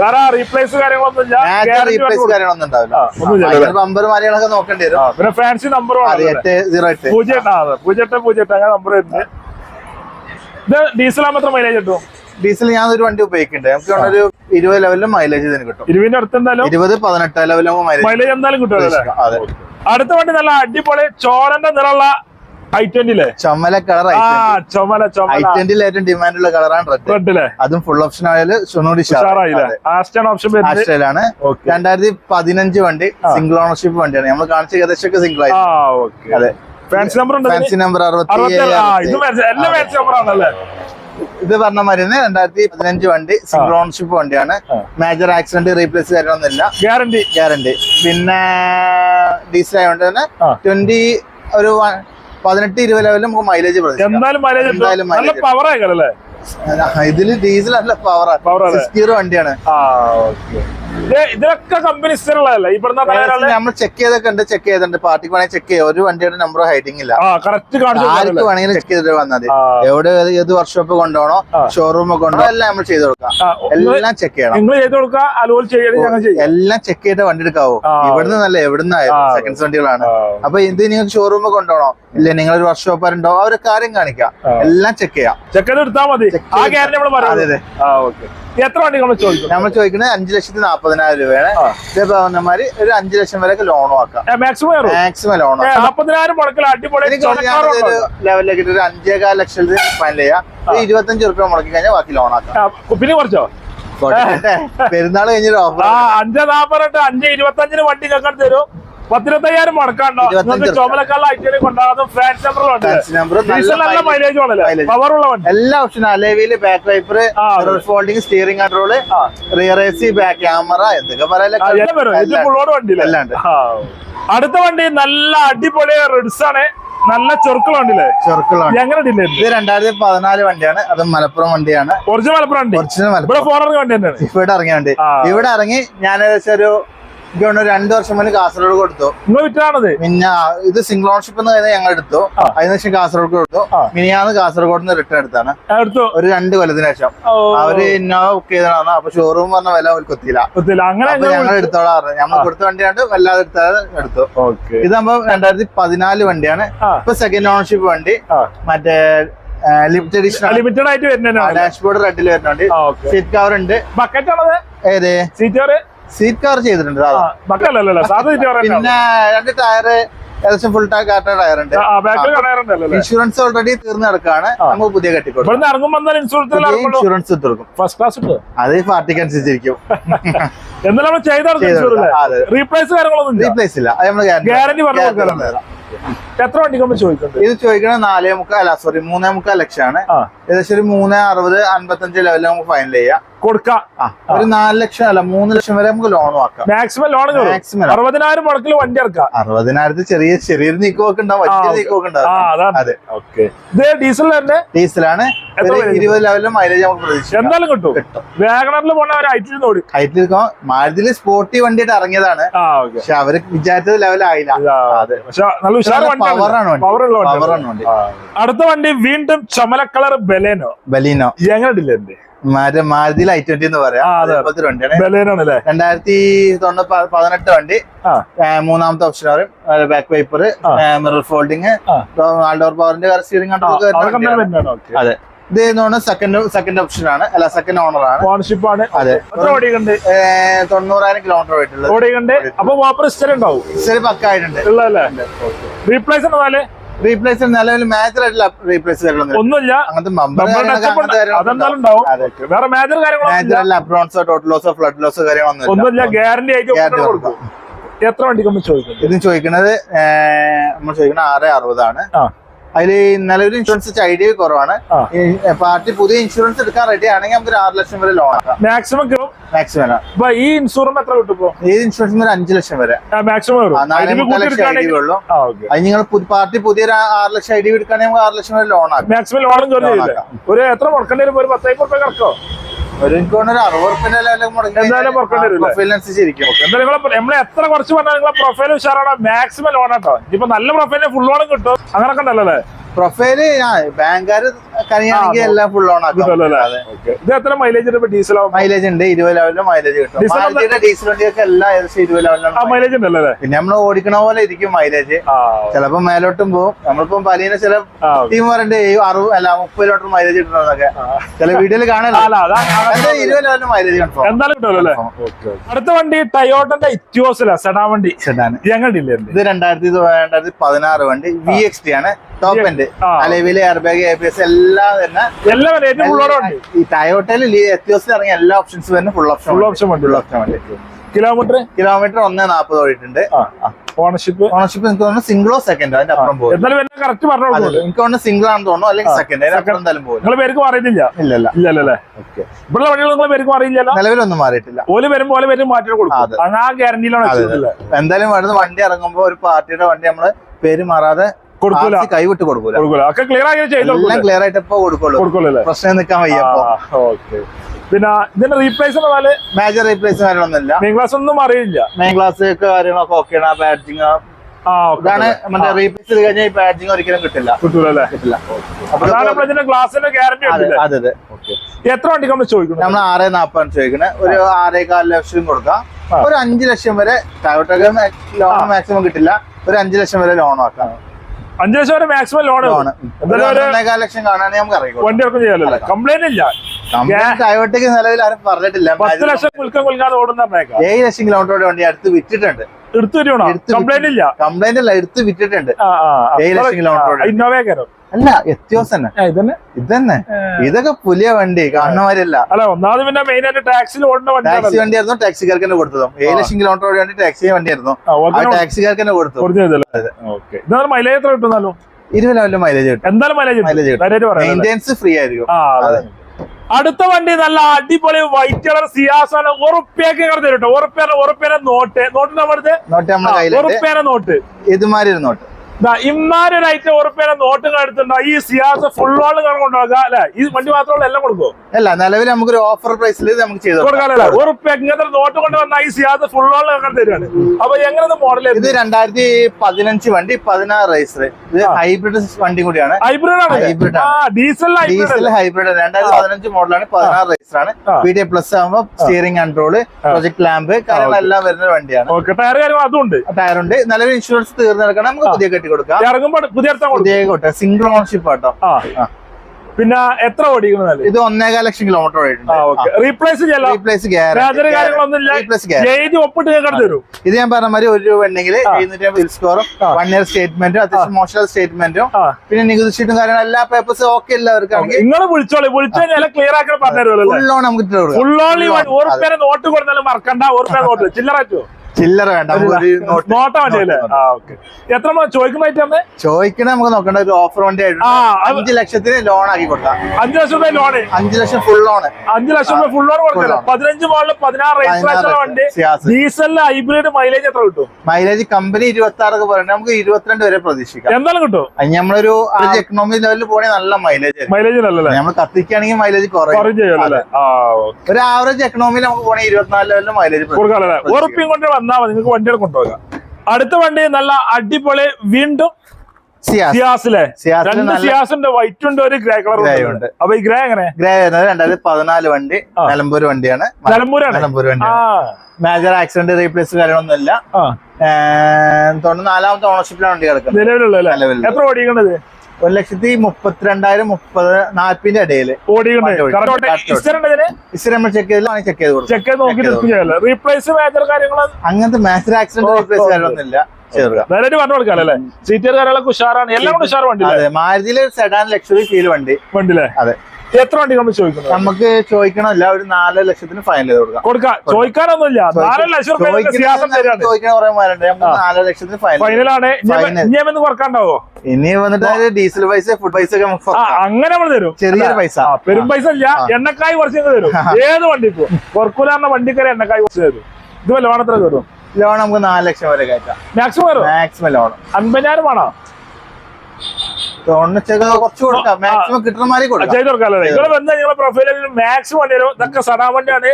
വേറെ റീപ്ലേസ് കാര്യങ്ങളൊന്നും ഇല്ല മാച്ച് Guarantee റീപ്ലേസ് കൊടുക്കും. കാര്യങ്ങളൊന്നും ഉണ്ടാവില്ല. ആ, ഒന്നുമില്ല. ബമ്പർ കാര്യങ്ങളൊക്കെ നോക്കേണ്ടി വരും. പിന്നെ ഫാൻസി നമ്പർ എട്ട് സീറോ എട്ട്. പൂജ്യം എട്ട് പൂജ്യം എട്ട് പൂജ്യം എട്ട് അങ്ങനെ നമ്പർ വരുന്നത്. ഇത് ഡീസൽ എത്ര മൈലേജ് കിട്ടും? ഡീസൽ ഞാൻ ഒരു വണ്ടി ഉപയോഗിക്കുന്നുണ്ട്. നമുക്ക് ഒരു ഇരുപത് ലെവലിലും മൈലേജ് ഇതിന് കിട്ടും. ഇരുപതിന്റെ അടുത്ത് എന്തായാലും? ഇരുപത് പതിനെട്ട് ലെവലും മൈലേജ് മൈലേജ് എന്തായാലും കിട്ടും അതെ. അടുത്ത വണ്ടി നല്ല അടിപൊളി ചോരന്റെ നിറമുള്ള ഐ ട്വന്റിലെ ചുമല കളർ ചുമല ഐ ചുമല ഏറ്റവും ഡിമാൻഡ് ഡിമാൻഡുള്ള കളറാണ് റെഡ് അതും ഫുൾ ഓപ്ഷൻ ആയാലും രണ്ടായിരത്തി പതിനഞ്ച് വണ്ടി സിംഗിൾ ഓണർഷിപ്പ് വണ്ടിയാണ്. നമ്മൾ കാണിച്ച ഏകദേശം സിംഗിൾ ആയി. അതെ. ഫാൻസി നമ്പർ ഫാൻസി നമ്പർ അറുപത്തി ഇത് പറഞ്ഞ മാതിരി തന്നെ രണ്ടായിരത്തി പതിനഞ്ച് വണ്ടി സിംഗിൾ ഓണർഷിപ്പ് വണ്ടിയാണ്. മേജർ ആക്സിഡന്റ് റീപ്ലേസ് കാര്യമൊന്നുമില്ല ഗ്യാരണ്ടി ഗ്യാരണ്ടി പിന്നെ ഡീസൽ ആയതുകൊണ്ട് തന്നെ ട്വന്റി ഒരു പതിനെട്ട് ഇരുപത് ലെവലിൽ നമുക്ക് മൈലേജ് എന്തായാലും നല്ല പവർ ആയിക്കല്ലേ ഡീസൽ അല്ല? പവർ വണ്ടിയാണ്. ആ ഓക്കെ ഇതിലൊക്കെ കമ്പനി സ്ഥിരമുള്ളതല്ലേ? ഈ പറഞ്ഞ നമ്മൾ ചെക്ക് ചെയ്തൊക്കെ ഉണ്ട് ചെക്ക് ചെയ്തിട്ടുണ്ട്. പാർട്ടിക്ക് വേണമെങ്കിൽ ചെക്ക് ചെയ്യാം. ഒരു വണ്ടിയുടെ നമ്പർ ഹൈറ്റിംഗ് ഇല്ല. കറക്റ്റ് ആർക്ക്? വേണമെങ്കിലും ചെക്ക് ചെയ്തിട്ട് വന്നാൽ. എവിടെ ഏത് വർക്ക്ഷോപ്പ് കൊണ്ടുപോകണോ ഷോറൂം ഒക്കെ കൊണ്ടുപോകണോ എല്ലാം നമ്മൾ ചെയ്ത് കൊടുക്കാം. എല്ലാം ചെക്ക് ചെയ്യണം. നിങ്ങൾ ചെയ്ത് കൊടുക്കുക അതുപോലെ ചെയ്യണം ഞങ്ങൾ എല്ലാം ചെക്ക് ചെയ്തിട്ട് വണ്ടി എടുക്കാവോ. ഇവിടുന്ന് നല്ല എവിടുന്നായാലും ആ. സെക്കൻഡ്സ് വണ്ടികളാണ്. അപ്പൊ ഇത് നിങ്ങൾക്ക് ഷോറൂമിൽ കൊണ്ടുപോകണോ? ഇല്ല നിങ്ങളൊരു വർക്ക്ഷോപ്പുണ്ടോ അവരെ കാര്യം കാണിക്കാം. എല്ലാം ചെക്ക് ചെയ്യാം. ചെക്ക് ചെയ്ത് എടുത്താൽ മതി. ആ ഗ്യാരണ്ടി നമ്മൾ അതെ അതെ. ആ ഓക്കെ എത്ര വണ്ടി നമ്മൾ ചോദിക്കും? നമ്മൾ ചോദിക്കുന്നത് അഞ്ചു ലക്ഷത്തി നാപ്പതിനായിരം രൂപയാണ്. പറഞ്ഞമാതിരി ഒരു അഞ്ചു ലക്ഷം വരെ ലോൺ ആക്കാം. മാക്സിമം മാക്സിമം ലോൺ നാപ്പതിനായിരം മുടക്കൽ അടിപൊളി. ലെവലിലേക്ക് ഒരു അഞ്ചേകാൽ ലക്ഷത്തിൽ ഫൈനൽ ചെയ്യാം. ഇരുപത്തഞ്ച് റുപ്യ മുടക്കി കഴിഞ്ഞാൽ ബാക്കി ലോൺ ആക്കാം. പിന്നെ കുറച്ചോ. പെരുന്നാൾ കഴിഞ്ഞൊരു ഓഫർ അഞ്ച് നാപ്പതിനെട്ട് അഞ്ച് ഇരുപത്തഞ്ചിന് വണ്ടി ഞങ്ങൾ തരും. പത്തിരുപത്തയ്യായിരം മുടക്കാണ്ടോ? നിങ്ങൾക്ക് ഉറുപ്പിക. ചുമലക്കാളും ഐറ്റിയിൽ കൊണ്ടാകുന്ന ഫ്ലാറ്റ് നല്ല മൈലേജ് ആണല്ലേ? പവർ ഉള്ള വണ്ടി എല്ലാ ഓപ്ഷനും അലേവിയിൽ back wiper folding steering control rear A C back camera എന്തൊക്കെ ആ, എല്ലാം ഇത് പറയാ ഫുള്ളോട് വണ്ടി എല്ലാം. അടുത്ത വണ്ടി നല്ല അടിപൊളി റിഡ്സ് ആണ്. നല്ല ചെറുക്കൾ വണ്ടിയില്ലേ ചെറുക്കളാണ് എങ്ങനെ ഡില്ലേ ഇത് രണ്ടായിരത്തി പതിനാല് വണ്ടിയാണ്. അത് മലപ്പുറം വണ്ടിയാണ്. ഒറിജിനൽ മലപ്പുറം വണ്ടി. ഒറിജിനൽ ഇവിടെ മലപ്പുറം വണ്ടി ഇവിടെ ഇറങ്ങിയ വണ്ടി. ഇവിടെ ഇറങ്ങി ഞാൻ ഏകദേശം ഒരു ഒരു രണ്ടു വർഷം മുന്നേ കാസർഗോഡ് കൊടുത്തു. വിറ്റാണത്? പിന്നെ ഇത് സിംഗിൾ ഓൺഷിപ്പ് എന്ന് കഴിഞ്ഞാൽ ഞങ്ങൾ എടുത്തു. അതിനുശേഷം കാസർഗോഡ് കൊടുത്തു. മിനിയാന്ന് കാസർഗോഡ് നിന്ന് റിട്ടേൺ എടുത്താണ്. എടുത്തു. ഒരു രണ്ട് കൊല്ലത്തിന് ശേഷം. അവർ ഇന്നോവ ബുക്ക് ചെയ്തതാണ്. അപ്പൊ ഷോറൂം പറഞ്ഞ വില അവർക്ക് ഒത്തില്ല ഞങ്ങൾ എടുത്തോളാം പറഞ്ഞു. ഞങ്ങൾ കൊടുത്ത വണ്ടിയാണ് വല്ലാതെ എടുത്താൽ എടുത്തു. ഇത് ഇതാകുമ്പോ രണ്ടായിരത്തി പതിനാല് വണ്ടിയാണ്. ഇപ്പൊ സെക്കൻഡ് ഓണർഷിപ്പ് വണ്ടി. മറ്റേ ലിമിറ്റഡ് എഡിഷൻ ലിമിറ്റഡ് ആയിട്ട് വരുന്നുണ്ട് ഡാഷ്ബോർഡ് റെഡിൽ വരുന്നുണ്ട് സീറ്റ് കവർ ഉണ്ട്. ബക്കറ്റ് ഏത്? സീറ്റ് കവർ സീറ്റ് കവർ ചെയ്തിട്ടുണ്ട് പിന്നെ രണ്ട് ടയർ ഏകദേശം ഫുൾ ടാങ്ക് കാറ്റ ടയർ ഉണ്ട് ഇൻഷുറൻസ് ഓൾറെഡി തീർന്നു കിടക്കാണ്. നമുക്ക് പുതിയ കെട്ടിക്കൊടുക്കും ഇൻഷുറൻസ് ഇട്ടെടുക്കും ഫസ്റ്റ് ക്ലാസ് അത് പാർട്ടിക്ക് അനുസരിച്ചിരിക്കും. [LAUGHS] റീപ്ലേസ് ഇല്ല? എത്ര നമ്മൾ ഇത് ചോദിക്കണത് നാലേ മുക്കാൽ സോറി മൂന്നേ മുക്കാൽ ലക്ഷമാണ്. ഏകദേശം ഒരു മൂന്ന് അറുപത് അൻപത്തഞ്ച് ലെവലിൽ നമുക്ക് ഫൈനൽ ചെയ്യാം. കൊടുക്കാം. ഒരു നാല് ലക്ഷം അല്ല മൂന്ന് ലക്ഷം വരെ നമുക്ക് ലോൺ ആക്കാം മാക്സിമം ലോൺ മാക്സിമം അറുപതിനായിരം മുടക്കിൽ വണ്ടി ഇറക്കാം അറുപതിനായിരത്തി ചെറിയ ചെറിയൊരു നീക്കമൊക്കെ ഉണ്ടാവും. വലിയ. നീക്കമൊക്കെ ഉണ്ടാവും. അതെ. ഓക്കെ. ഇത് ഡീസൽ തന്നെ? ഡീസലാണ്. ഇരുപത് ലെവലിൽ മൈലേജ് നമുക്ക് പ്രതീക്ഷിക്കാം. എന്തായാലും കിട്ടും. കിട്ടും. വാഗണറിൽ പോണ ഒരു ഹൈറ്റിൽ ഓടി. ഹൈറ്റിൽ മാരുതിയിൽ സ്പോർട്ടി വണ്ടിയായിട്ട് ഇറങ്ങിയതാണ്. പക്ഷെ അവർ വിചാരിച്ചത് ലെവലായില്ല അതെ. പക്ഷെ നല്ല ഉഷാർ പവറാണ് പവറുള്ള വണ്ടി. അടുത്ത വണ്ടി വീണ്ടും ചമല കളർ ബലേനോ? ബലീനോ. എങ്ങനെ ഡില്ലേ മാരുതിയിൽ ഐ ട്വന്റി എന്ന് പറയാം. രണ്ടായിരത്തി പതിനെട്ട് വണ്ടി. മൂന്നാമത്തെ ഓപ്ഷൻ പറയും. Back wiper mirror folding all door door പവറിന്റെ സ്റ്റിയറിംഗ് നല്ല അതെ. ഇത് സെക്കൻഡ് സെക്കൻഡ് ഓപ്ഷൻ ആണ്. അല്ല സെക്കൻഡ് ഓണർ ആണ്. ഓണർഷിപ്പ് ആണ്. അതെ. തൊണ്ണൂറായിരം കിലോമീറ്റർ പോയിട്ടുള്ളത് ഓടിയുണ്ട് അപ്പൊ പക്ക ആയിട്ടുണ്ട് റീപ്ലേസ് റീപ്ലേസ് നിലവിൽ മേജർ ആയിട്ടുള്ള റീപ്ലേസ് ഒന്നുമില്ല. വേറെ മേജർ കാര്യങ്ങളൊന്നും അല്ല അപ്രോൺസോ ടോട്ടൽ ലോസോ ഫ്ലഡ് ലോസോ കാര്യങ്ങളൊന്നും ഒന്നുമില്ല. ഗ്യാരണ്ടി ആയിട്ട് കൊടുക്കും. എത്ര വണ്ടിക്ക് ചോദിക്കുന്നത്? ഇത് ചോദിക്കുന്നത് നമ്മൾ ചോദിക്കുന്നത് ആറ് അറുപതാണ്. അതിൽ നിലവിൽ ഇൻഷുറൻസ് ഐഡിയ കുറവാണ്. പാർട്ടി പുതിയ ഇൻഷുറൻസ് എടുക്കാൻ റെഡി ആണെങ്കിൽ നമുക്ക് ആറ് ലക്ഷം വരെ ലോൺ ആക്കാം. മാക്സിമം മാക്സിമം അപ്പൊ ഈ ഇൻഷുറൻസ് എത്ര കിട്ടും ഈ ഇൻഷുറൻസ് വരെ അഞ്ച് ലക്ഷം വരെ. മാക്സിമം ലക്ഷം ഐ ഡി ഉള്ളൂ. അത് നിങ്ങൾ പാർട്ടി പുതിയ ആറ് ലക്ഷം ഐ ഡി എടുക്കുകയാണെങ്കിൽ നമുക്ക് ആറ് ലക്ഷം വരെ ലോൺ ആക്കാം. Maximum loan. ഒരു എത്ര മുടക്കേണ്ടി വരും? ഒരു പത്തായിരം റുപ്യ കിടക്കോ എത്ര കുറച്ച് പറഞ്ഞാൽ നിങ്ങളെ പ്രൊഫൈൽ ഉഷാറാണ്. മാക്സിമം ലോൺ ആട്ടോ. ഇപ്പൊ നല്ല പ്രൊഫൈലിന് ഫുൾ ലോണും കിട്ടും. അങ്ങനൊക്കെ ഉണ്ടല്ലോ പ്രൊഫൈൽ ബാങ്കുകാർ കനിയാണെങ്കിൽ എല്ലാം ഫുൾ ഓൺ ആക്കാം. ഇത് എത്ര മൈലേജ് ഡീസൽ മൈലേജ് ഉണ്ട് ഇരുപത് ലെവലിലും മൈലേജ് കിട്ടും. ഡീസൽ വണ്ടിയൊക്കെ എല്ലാം ഏകദേശം ഇരുപത് ലെവലിലാണ് മൈലേജ് ഉണ്ടല്ലോ പിന്നെ നമ്മൾ ഓടിക്കണ പോലെ ഇരിക്കും മൈലേജ് ചിലപ്പോ മേലോട്ടും പോകും. നമ്മളിപ്പം പലീന ചില ടീം പറയണ്ടേ അറുപത് അല്ല മുപ്പത് ലിറ്റർ മൈലേജ് കിട്ടണമെന്നൊക്കെ ചില വീഡിയോയിൽ അതാ- ഇരുപത് ലെവലിന് മൈലേജ് കൺഫേം എന്തായാലും കിട്ടുമല്ലോ അടുത്ത വണ്ടി ടയോട്ടന്റെ ഇറ്റിയോസില സെഡാ വണ്ടി. സെഡാൻ ഞങ്ങളില്ലേ ഇത് രണ്ടായിരത്തി രണ്ടായിരത്തി പതിനാറ് വണ്ടി. വി എക്സ് ടി ആണ്. ടോപ്പ് എൻഡ് അലവിൽ air bag A P S എല്ലാം തന്നെ എല്ലാം ഏറ്റവും ലോഡ് ഈ ടയോട്ടയിൽ എത്തിയോസിൽ ഇറങ്ങിയ എല്ലാ ഓപ്ഷൻസ് തന്നെ full option full option full option വണ്ടി കിലോമീറ്റർ കിലോമീറ്റർ ഒന്ന് നാപ്പത് ഓടിയിട്ടുണ്ട്. ഓണർഷിപ്പ് ഓണർഷിപ്പ് എനിക്ക് തോന്നുന്നു സിംഗിളോ സെക്കൻഡോ അതിന്റെ അപ്പുറം പോകും കറക്റ്റ് പറഞ്ഞു എനിക്ക് തോന്നുന്നു സിംഗിൾ ആണെന്ന് തോന്നുന്നു. അല്ലെങ്കിൽ സെക്കൻഡ് അപ്പുറം എന്തായാലും പോകും നിങ്ങളെ പേർക്ക് പറയുന്നില്ല ഇല്ലല്ല ഇല്ലല്ലോ? അല്ലേ ഇവിടെ വണ്ടികൾ നിങ്ങളെ പേർക്ക് അറിയില്ലല്ലോ നിലവിലൊന്നും മാറിയിട്ടില്ല. ഓൽ വരുമ്പോ പോലെ പേര് മാറ്റി കൊടുക്കും. ആ ഗ്യാരണ്ടിയിലാണ് എന്തായാലും ഇവിടുന്ന് വണ്ടി ഇറങ്ങുമ്പോ ഒരു പാർട്ടിയുടെ വണ്ടി നമ്മൾ പേര് മാറാതെ കൊടുക്കൂല. കൈവിട്ട് കൊടുക്കൂല. കൊടുക്കൂല. ഒക്കെ ക്ലിയർ ആക്കി ചെയ്ത് എല്ലാം കൊടുക്കൂല? ക്ലിയർ ആയിട്ട് ഇപ്പൊ കൊടുക്കുള്ളൂ. കൊടുക്കൂല പ്രശ്നം നിൽക്കാൻ വയ്യ ഓക്കെ പിന്നെ ഇതിന്റെ റീപ്ലേസ്മെന്റ് വല്ല മേജർ റീപ്ലേസ് കാര്യങ്ങളൊന്നുമില്ല. മെയിൻ ക്ലാസ് ഒന്നും അറിയില്ല. മെയിൻ ക്ലാസ് കാര്യങ്ങളൊക്കെ ഓക്കെയാണ് ആ okay. ഇതാണ് മറ്റേ റീപ്ലേസ് ചെയ്ത് കഴിഞ്ഞാൽ ഈ ബാറ്റിംഗ് ഒരിക്കലും കിട്ടില്ല. കിട്ടില്ല. ഗ്ലാസിന്റെ ഗ്യാരണ്ടി അതെ അതെ എത്ര വണ്ടിക്ക് നമ്മൾ ചോദിക്കുന്നത്? നമ്മൾ ആറ് നാപ്പാണ് ചോദിക്കുന്നത് ഒരു ആറേകാൽ ലക്ഷം കൊടുക്കാം. ഒരു അഞ്ചു ലക്ഷം വരെ ടയോട്ടൊക്കെ ലോൺ മാക്സിമം കിട്ടില്ല. ഒരു അഞ്ചു ലക്ഷം വരെ ലോൺ ആക്കാം. അഞ്ചു ലക്ഷം വരെ മാക്സിമം ലോൺ ലക്ഷം കാണുകയാണെങ്കിൽ നമുക്ക് അറിയാം വണ്ടി ഇറക്കം കംപ്ലൈന്റ് ഇല്ല. ടയോട്ടയ്ക്ക് നിലവിൽ ആരും പറഞ്ഞിട്ടില്ല. പത്ത് ലക്ഷം കുൽക്കം കുൽക്കാതെ ഓടുന്ന പറഞ്ഞേക്കാം ഏഴ് ലക്ഷം കിലോമീറ്ററോടെ വണ്ടി അടുത്ത് വിറ്റിട്ടുണ്ട്. എടുത്തു കംപ്ലൈന്റ് ഇല്ല. കംപ്ലൈന്റ് അല്ല എടുത്ത് വിറ്റിട്ടുണ്ട്. ഏഴ് ലക്ഷം ഓടി. അല്ല എത്തിയോസ് തന്നെ ഇതന്നെ? ഇതന്നെ. ഇതൊക്കെ പുലിയ വണ്ടി കാണുന്നവരല്ല. അല്ല ഒന്നാമത് പിന്നെ മെയിൻ ആയിട്ട് ടാക്സിൽ ഓടുന്ന വണ്ടി ടാക്സി വണ്ടിയായിരുന്നു ടാക്സിക്കാർക്ക് തന്നെ കൊടുത്തതും ഏഴ് ലക്ഷം കിലോമീറ്റർ വേണ്ടി ടാക്സി വണ്ടിയായിരുന്നു. ടാക്സിക്കാർക്ക് തന്നെ കൊടുത്തു. മൈലേജ് എത്ര കിട്ടുന്നാലും ഇരുപത് ലെവലിൽ മൈലേജ് കിട്ടും. എന്തായാലും മൈലേജ് മൈലേജ് മെയിന്റെനൻസ് ഫ്രീ ആയിരിക്കും. അടുത്ത വണ്ടി നല്ല അടിപൊളി വൈറ്റ് കളർ സിയാസാണ്. ഉറപ്പിയാക്കി കിടന്നു കേട്ടോ. ഉറപ്പേന ഉറപ്പേന നോട്ട്. നോട്ട് നമ്മുടെ നോട്ട്. ഇതുമാതിരി നോട്ട്. ഇമാരൊരു ഐറ്റം ഉറപ്പേന നോട്ട് എടുത്തിട്ടുണ്ടോ? ഈ സിയാസ് ഫുൾ ഓൾ കൊണ്ടുപോകാം അല്ലെ? ഈ വണ്ടി മാത്രമല്ല എല്ലാം കൊടുക്കും. അല്ല നിലവിൽ നമുക്കൊരു ഓഫർ പ്രൈസിൽ നമുക്ക് ചെയ്തു കൊടുക്കാം. കൊടുക്കാനല്ല ഉറപ്പിയാക്കി ഇങ്ങനത്തെ നോട്ട് കൊണ്ട് വന്നാൽ ഈ സിയാസ് ഫുൾ ഓൾ തരുവാണ്. അപ്പൊ എങ്ങനെ മോഡൽ ഇത് രണ്ടായിരത്തി പതിനഞ്ച് വണ്ടി പതിനാറ് റേസർ ഇത് ഹൈബ്രിഡ് വണ്ടി കൂടിയാണ്. ഹൈബ്രിഡ് ആണ് hybrid diesel hybrid diesel hybrid രണ്ടായിരത്തി പതിനഞ്ച് മോഡലാണ് പതിനാറ് റേസർ ആണ്. പി ഡി പ്ലസ് ആകുമ്പോൾ സ്റ്റിയറിംഗ് കൺട്രോൾ പ്രൊജക്ട് ലാമ്പ് കാര്യങ്ങളെല്ലാം വരുന്ന വണ്ടിയാണ്. ടയർ കാര്യങ്ങൾ ടയർ ഉണ്ട്. ടയറുണ്ട്. നിലവിൽ ഇൻഷുറൻസ് തീർന്നെടുക്കണം നമുക്ക് പുതിയ കെട്ടി കൊടുക്കാം. ഇറങ്ങുമ്പോൾ പുതിയ പുതിയ കോട്ടെ സിംഗിൾ ഓണർഷിപ്പ് ആ. പിന്നെ എത്ര ഓടിക്കുന്നത് ഇത് ഒന്നേകാല ലക്ഷം കിലോമീറ്റർ ഓടിയിട്ടുണ്ട്. റീപ്ലേസ് ചെയ്യാം റീപ്ലേസ് ഗ്യാരണ്ടി ഒപ്പിട്ട് ഞാൻ കടന്നു ഇത് ഞാൻ പറഞ്ഞ മാതിരി ഒരു രൂപ ഉണ്ടെങ്കിൽ. എഴുന്നൂറ്റി സ്കോറും വൺ ഇയർ സ്റ്റേറ്റ്മെന്റും അത്യാവശ്യം മോശം സ്റ്റേറ്റ്മെന്റും പിന്നെ നികുതി ഷീറ്റും കാര്യങ്ങളും എല്ലാ പേപ്പേഴ്സും ഓക്കെ. എല്ലാവർക്കും നിങ്ങൾ വിളിച്ചോളി. വിളിച്ചു കഴിഞ്ഞാൽ ക്ലിയർ ആക്കി പറഞ്ഞു ഫുൾ ലോൺ നമുക്ക് ഫുൾ ലോൺ ഒരു പേരെ നോട്ട് കൊടുത്താലും മറക്കണ്ട. ഒരു പേര് നോട്ട് ചില്ലറച്ചോ ചില്ലറ വേണ്ട നോട്ട് വണ്ടിയല്ലേ എത്ര ചോദിക്കുന്ന ചോദിക്കണേ നമുക്ക് നോക്കണ്ട ഒരു ഓഫർ വണ്ടി ആയിട്ട് അഞ്ച് ലക്ഷത്തിന് ലോൺ ആക്കി കൊടുക്കാം. അഞ്ചു ലക്ഷം രൂപ ലോണ് അഞ്ച് ലക്ഷം ഫുൾ ലോൺ അഞ്ചു ലക്ഷം രൂപ ഫുൾ ലോൺ loan. പതിനഞ്ച് മോളിൽ പതിനാറ് രജിസ്ട്രേഷൻ വണ്ടി. സിയാസ് ഹൈബ്രിഡ് മൈലേജ് എത്ര കിട്ടും? മൈലേജ് കമ്പനി ഇരുപത്തി ആറ് പറഞ്ഞു പറയുന്നത് നമുക്ക് ഇരുപത്തിരണ്ട് വരെ പ്രതീക്ഷിക്കാം. എന്തായാലും കിട്ടും? നമ്മളൊരു എക്കണോമിക് ലെവലിൽ പോകണേ നല്ല മൈലേജ് മൈലേജിനല്ലേ നമ്മൾ കത്തിക്കുകയാണെങ്കിൽ മൈലേജ് കുറയും. ഒരു ആവറേജ് എക്കണോമിയിൽ നമുക്ക് പോകണേ ഇരുപത്തിനാല് ലെവലിൽ മൈലേജ് കൊടുക്കാല്ലേ ഉറപ്പിയും കൊണ്ട് വന്നാൽ നിങ്ങൾക്ക് വണ്ടികൾ കൊണ്ടുപോകാം. അടുത്ത വണ്ടി നല്ല അടിപൊളി വീണ്ടും സിയാസ്. സിയാസിലെ. രണ്ട് സിയാസിന്റെ വൈറ്റ് ഉണ്ട് ഒരു ഗ്രേ കളർ ഉണ്ട്. അപ്പൊ ഈ ഗ്രേ എങ്ങനെ? ഗ്രേ വരുന്നത് രണ്ടായിരത്തി പതിനാല് വണ്ടി. നിലമ്പൂർ വണ്ടിയാണ്. നിലമ്പൂരാണ്? നിലമ്പൂർ ആ. വണ്ടിയാണ് മേജർ ആക്സിഡന്റ് റീപ്ലേസ് കാര്യങ്ങളൊന്നുമില്ല നാലാമത്തെ ഓണർഷിപ്പിലാണ് വണ്ടി കിടക്കുന്നത്. നിലവിലുള്ള എത്ര ഓടിക്കണത്? ഒരു ലക്ഷത്തി മുപ്പത്തിരണ്ടായിരം മുപ്പത് നാൽപ്പിന്റെ ഇടയിൽ ചെക്ക് ചെക്ക് ചെയ്ത് കൊടുക്കും. റീപ്ലേസ് മേജർ കാര്യങ്ങൾ അങ്ങനത്തെ മേജർ ആക്സിഡന്റ് റീപ്ലേസ് കാര്യമൊന്നുമില്ല സീറ്റർ കാര്യങ്ങളൊക്കെ ഉഷാറാണ്. എല്ലാം ഉഷാർ വണ്ടി മാരുതിയിലെ സെഡാൻ ലക്ഷറി ഫീൽ വണ്ടി. വണ്ടിയില്ലേ അതെ. എത്ര വണ്ടി നമ്മൾ ചോദിക്കുന്നത്? നമുക്ക് ചോദിക്കണമല്ല ഒരു നാല് ലക്ഷത്തിന് ഫൈനൽ ചെയ്ത് കൊടുക്കാം. കൊടുക്കാം. ചോദിക്കാനൊന്നുമില്ല. നാല് ലക്ഷം നാല് ലക്ഷത്തിന് ഫൈനലാണ് കുറക്കാണ്ടാവോ ഇനി വന്നിട്ട് ഡീസൽ പൈസ ഫുഡ് പൈസ ഒക്കെ അങ്ങനെ നമ്മൾ തരും. ചെറിയൊരു പൈസ. പെരും പൈസ ഇല്ല. എണ്ണക്കായി കുറച്ച് തരും. [LAUGHS] ഏത് വണ്ടിക്ക്. കൊർക്കൂലാറിന്റെ വണ്ടിക്കാരെ എണ്ണക്കായി കുറച്ച് തരും. ഇത് ലോൺ എത്ര തരും? ലോൺ നമുക്ക് നാല് ലക്ഷം വരെ കയറ്റാം. മാക്സിമം വരും മാക്സിമം ലോൺ. അൻപതിനായിരം വേണോ തോന്നിച്ചൊക്കെ കുറച്ച് കൊടുക്കാം മാക്സിമം കിട്ടുന്ന മാതിരി കൊടുക്കാം ചെയ്ത് കൊടുക്കാല്ലേ നിങ്ങൾ വന്ന് നിങ്ങളെ പ്രൊഫൈലിൽ മാക്സിമം വണ്ടി വരും ഇതൊക്കെ സടാ വണ്ടിയാണ്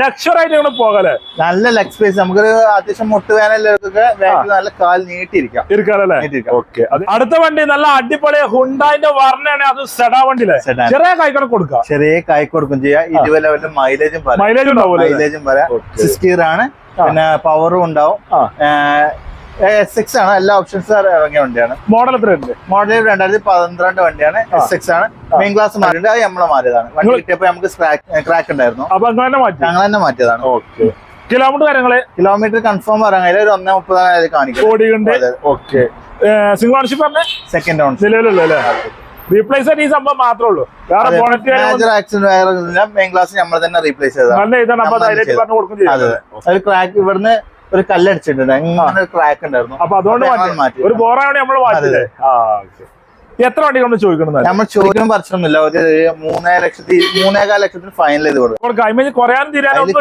ലക്ഷറായിട്ട് നിങ്ങൾ പോകല്ലേ നല്ല ലെഗ് സ്പേസ് നമുക്കൊരു അത്യാവശ്യം മുട്ടുവേനലൊക്കെ ബാക്കിൽ നല്ല കാൽ നീട്ടിയിരിക്കാം. ഇരിക്കാറല്ലേ നീട്ടിയിരിക്കാം. ഓക്കെ അടുത്ത വണ്ടി നല്ല അടിപൊളി ഹുണ്ടായിന്റെ വർണയാണ് അത് സെഡാ വണ്ടിയിലെ. ചെറിയ കൈക്കട കൊടുക്കാം. ചെറിയ കായ് കൊടുക്കും ചെയ്യാം. ഇരുപത് മൈലേജും മൈലേജ് മൈലേജും പറയാം. സിക്സ് ഗിയർ ആണ്. പിന്നെ പവറും ഉണ്ടാവും. എസ് ആണ്. എല്ലാ ഓപ്ഷൻസ് ഇറങ്ങിയ വണ്ടിയാണ്. മോഡൽ എത്ര ഉണ്ട് മോഡൽ രണ്ടായിരത്തി പന്ത്രണ്ട് വണ്ടിയാണ്. സിക്സ് ആണ്. മെയിൻ ക്ലാസ് മാറിയിട്ടുണ്ട് അത് നമ്മളെ മാറിയതാണ് വണ്ടി കിട്ടിയപ്പോ നമുക്ക് ക്രാക്ക് ഉണ്ടായിരുന്നു. അപ്പൊ ഞങ്ങൾ തന്നെ മാറ്റിയതാണ്. ഓക്കെ കിലോമീറ്റർ കാര്യങ്ങൾ? കിലോമീറ്റർ കൺഫേം കഴിയില്ല ഒരു ഒന്നേ മുപ്പതാണ് കാണിക്കും. ഓടിയുണ്ട് അതെ. ഓക്കെ സിംഗിൾ ഓണർഷിപ്പ് പറഞ്ഞ? സെക്കൻഡ് ഓൺ നിലവിലുള്ള അല്ലേ? റീപ്ലേസ് ഈ സംഭവം മാത്രമേ ഉള്ളൂ. വേറെ ബോണറ്റ് മേജർ ആക്സിഡന്റ് വേറെ മെയിൻ ക്ലാസ് നമ്മൾ തന്നെ റീപ്ലേസ് ചെയ്തതാണ്. നല്ല ഇതാണ് അപ്പൊ നമ്മൾ പറഞ്ഞു കൊടുക്കും ക്രാക്ക് ഇവിടുന്ന് ഒരു കല്ലടിച്ചിട്ടുണ്ട്. അങ്ങനെ ഒരു ക്രാക്ക് ഉണ്ടായിരുന്നു. അപ്പൊ അതുകൊണ്ട്. ഒരു ബോറാണ് നമ്മൾ മാറ്റില്ലേ ആ. എത്ര വണ്ടി നമ്മൾ ചോദിക്കണം നമ്മൾ ചോദിക്കണം പറിച്ചൊന്നുമില്ല ഒരു മൂന്നേ ലക്ഷത്തി മൂന്നേകാൽ ലക്ഷത്തിന് ഫൈനൽ ചെയ്ത് കൊടുക്കും.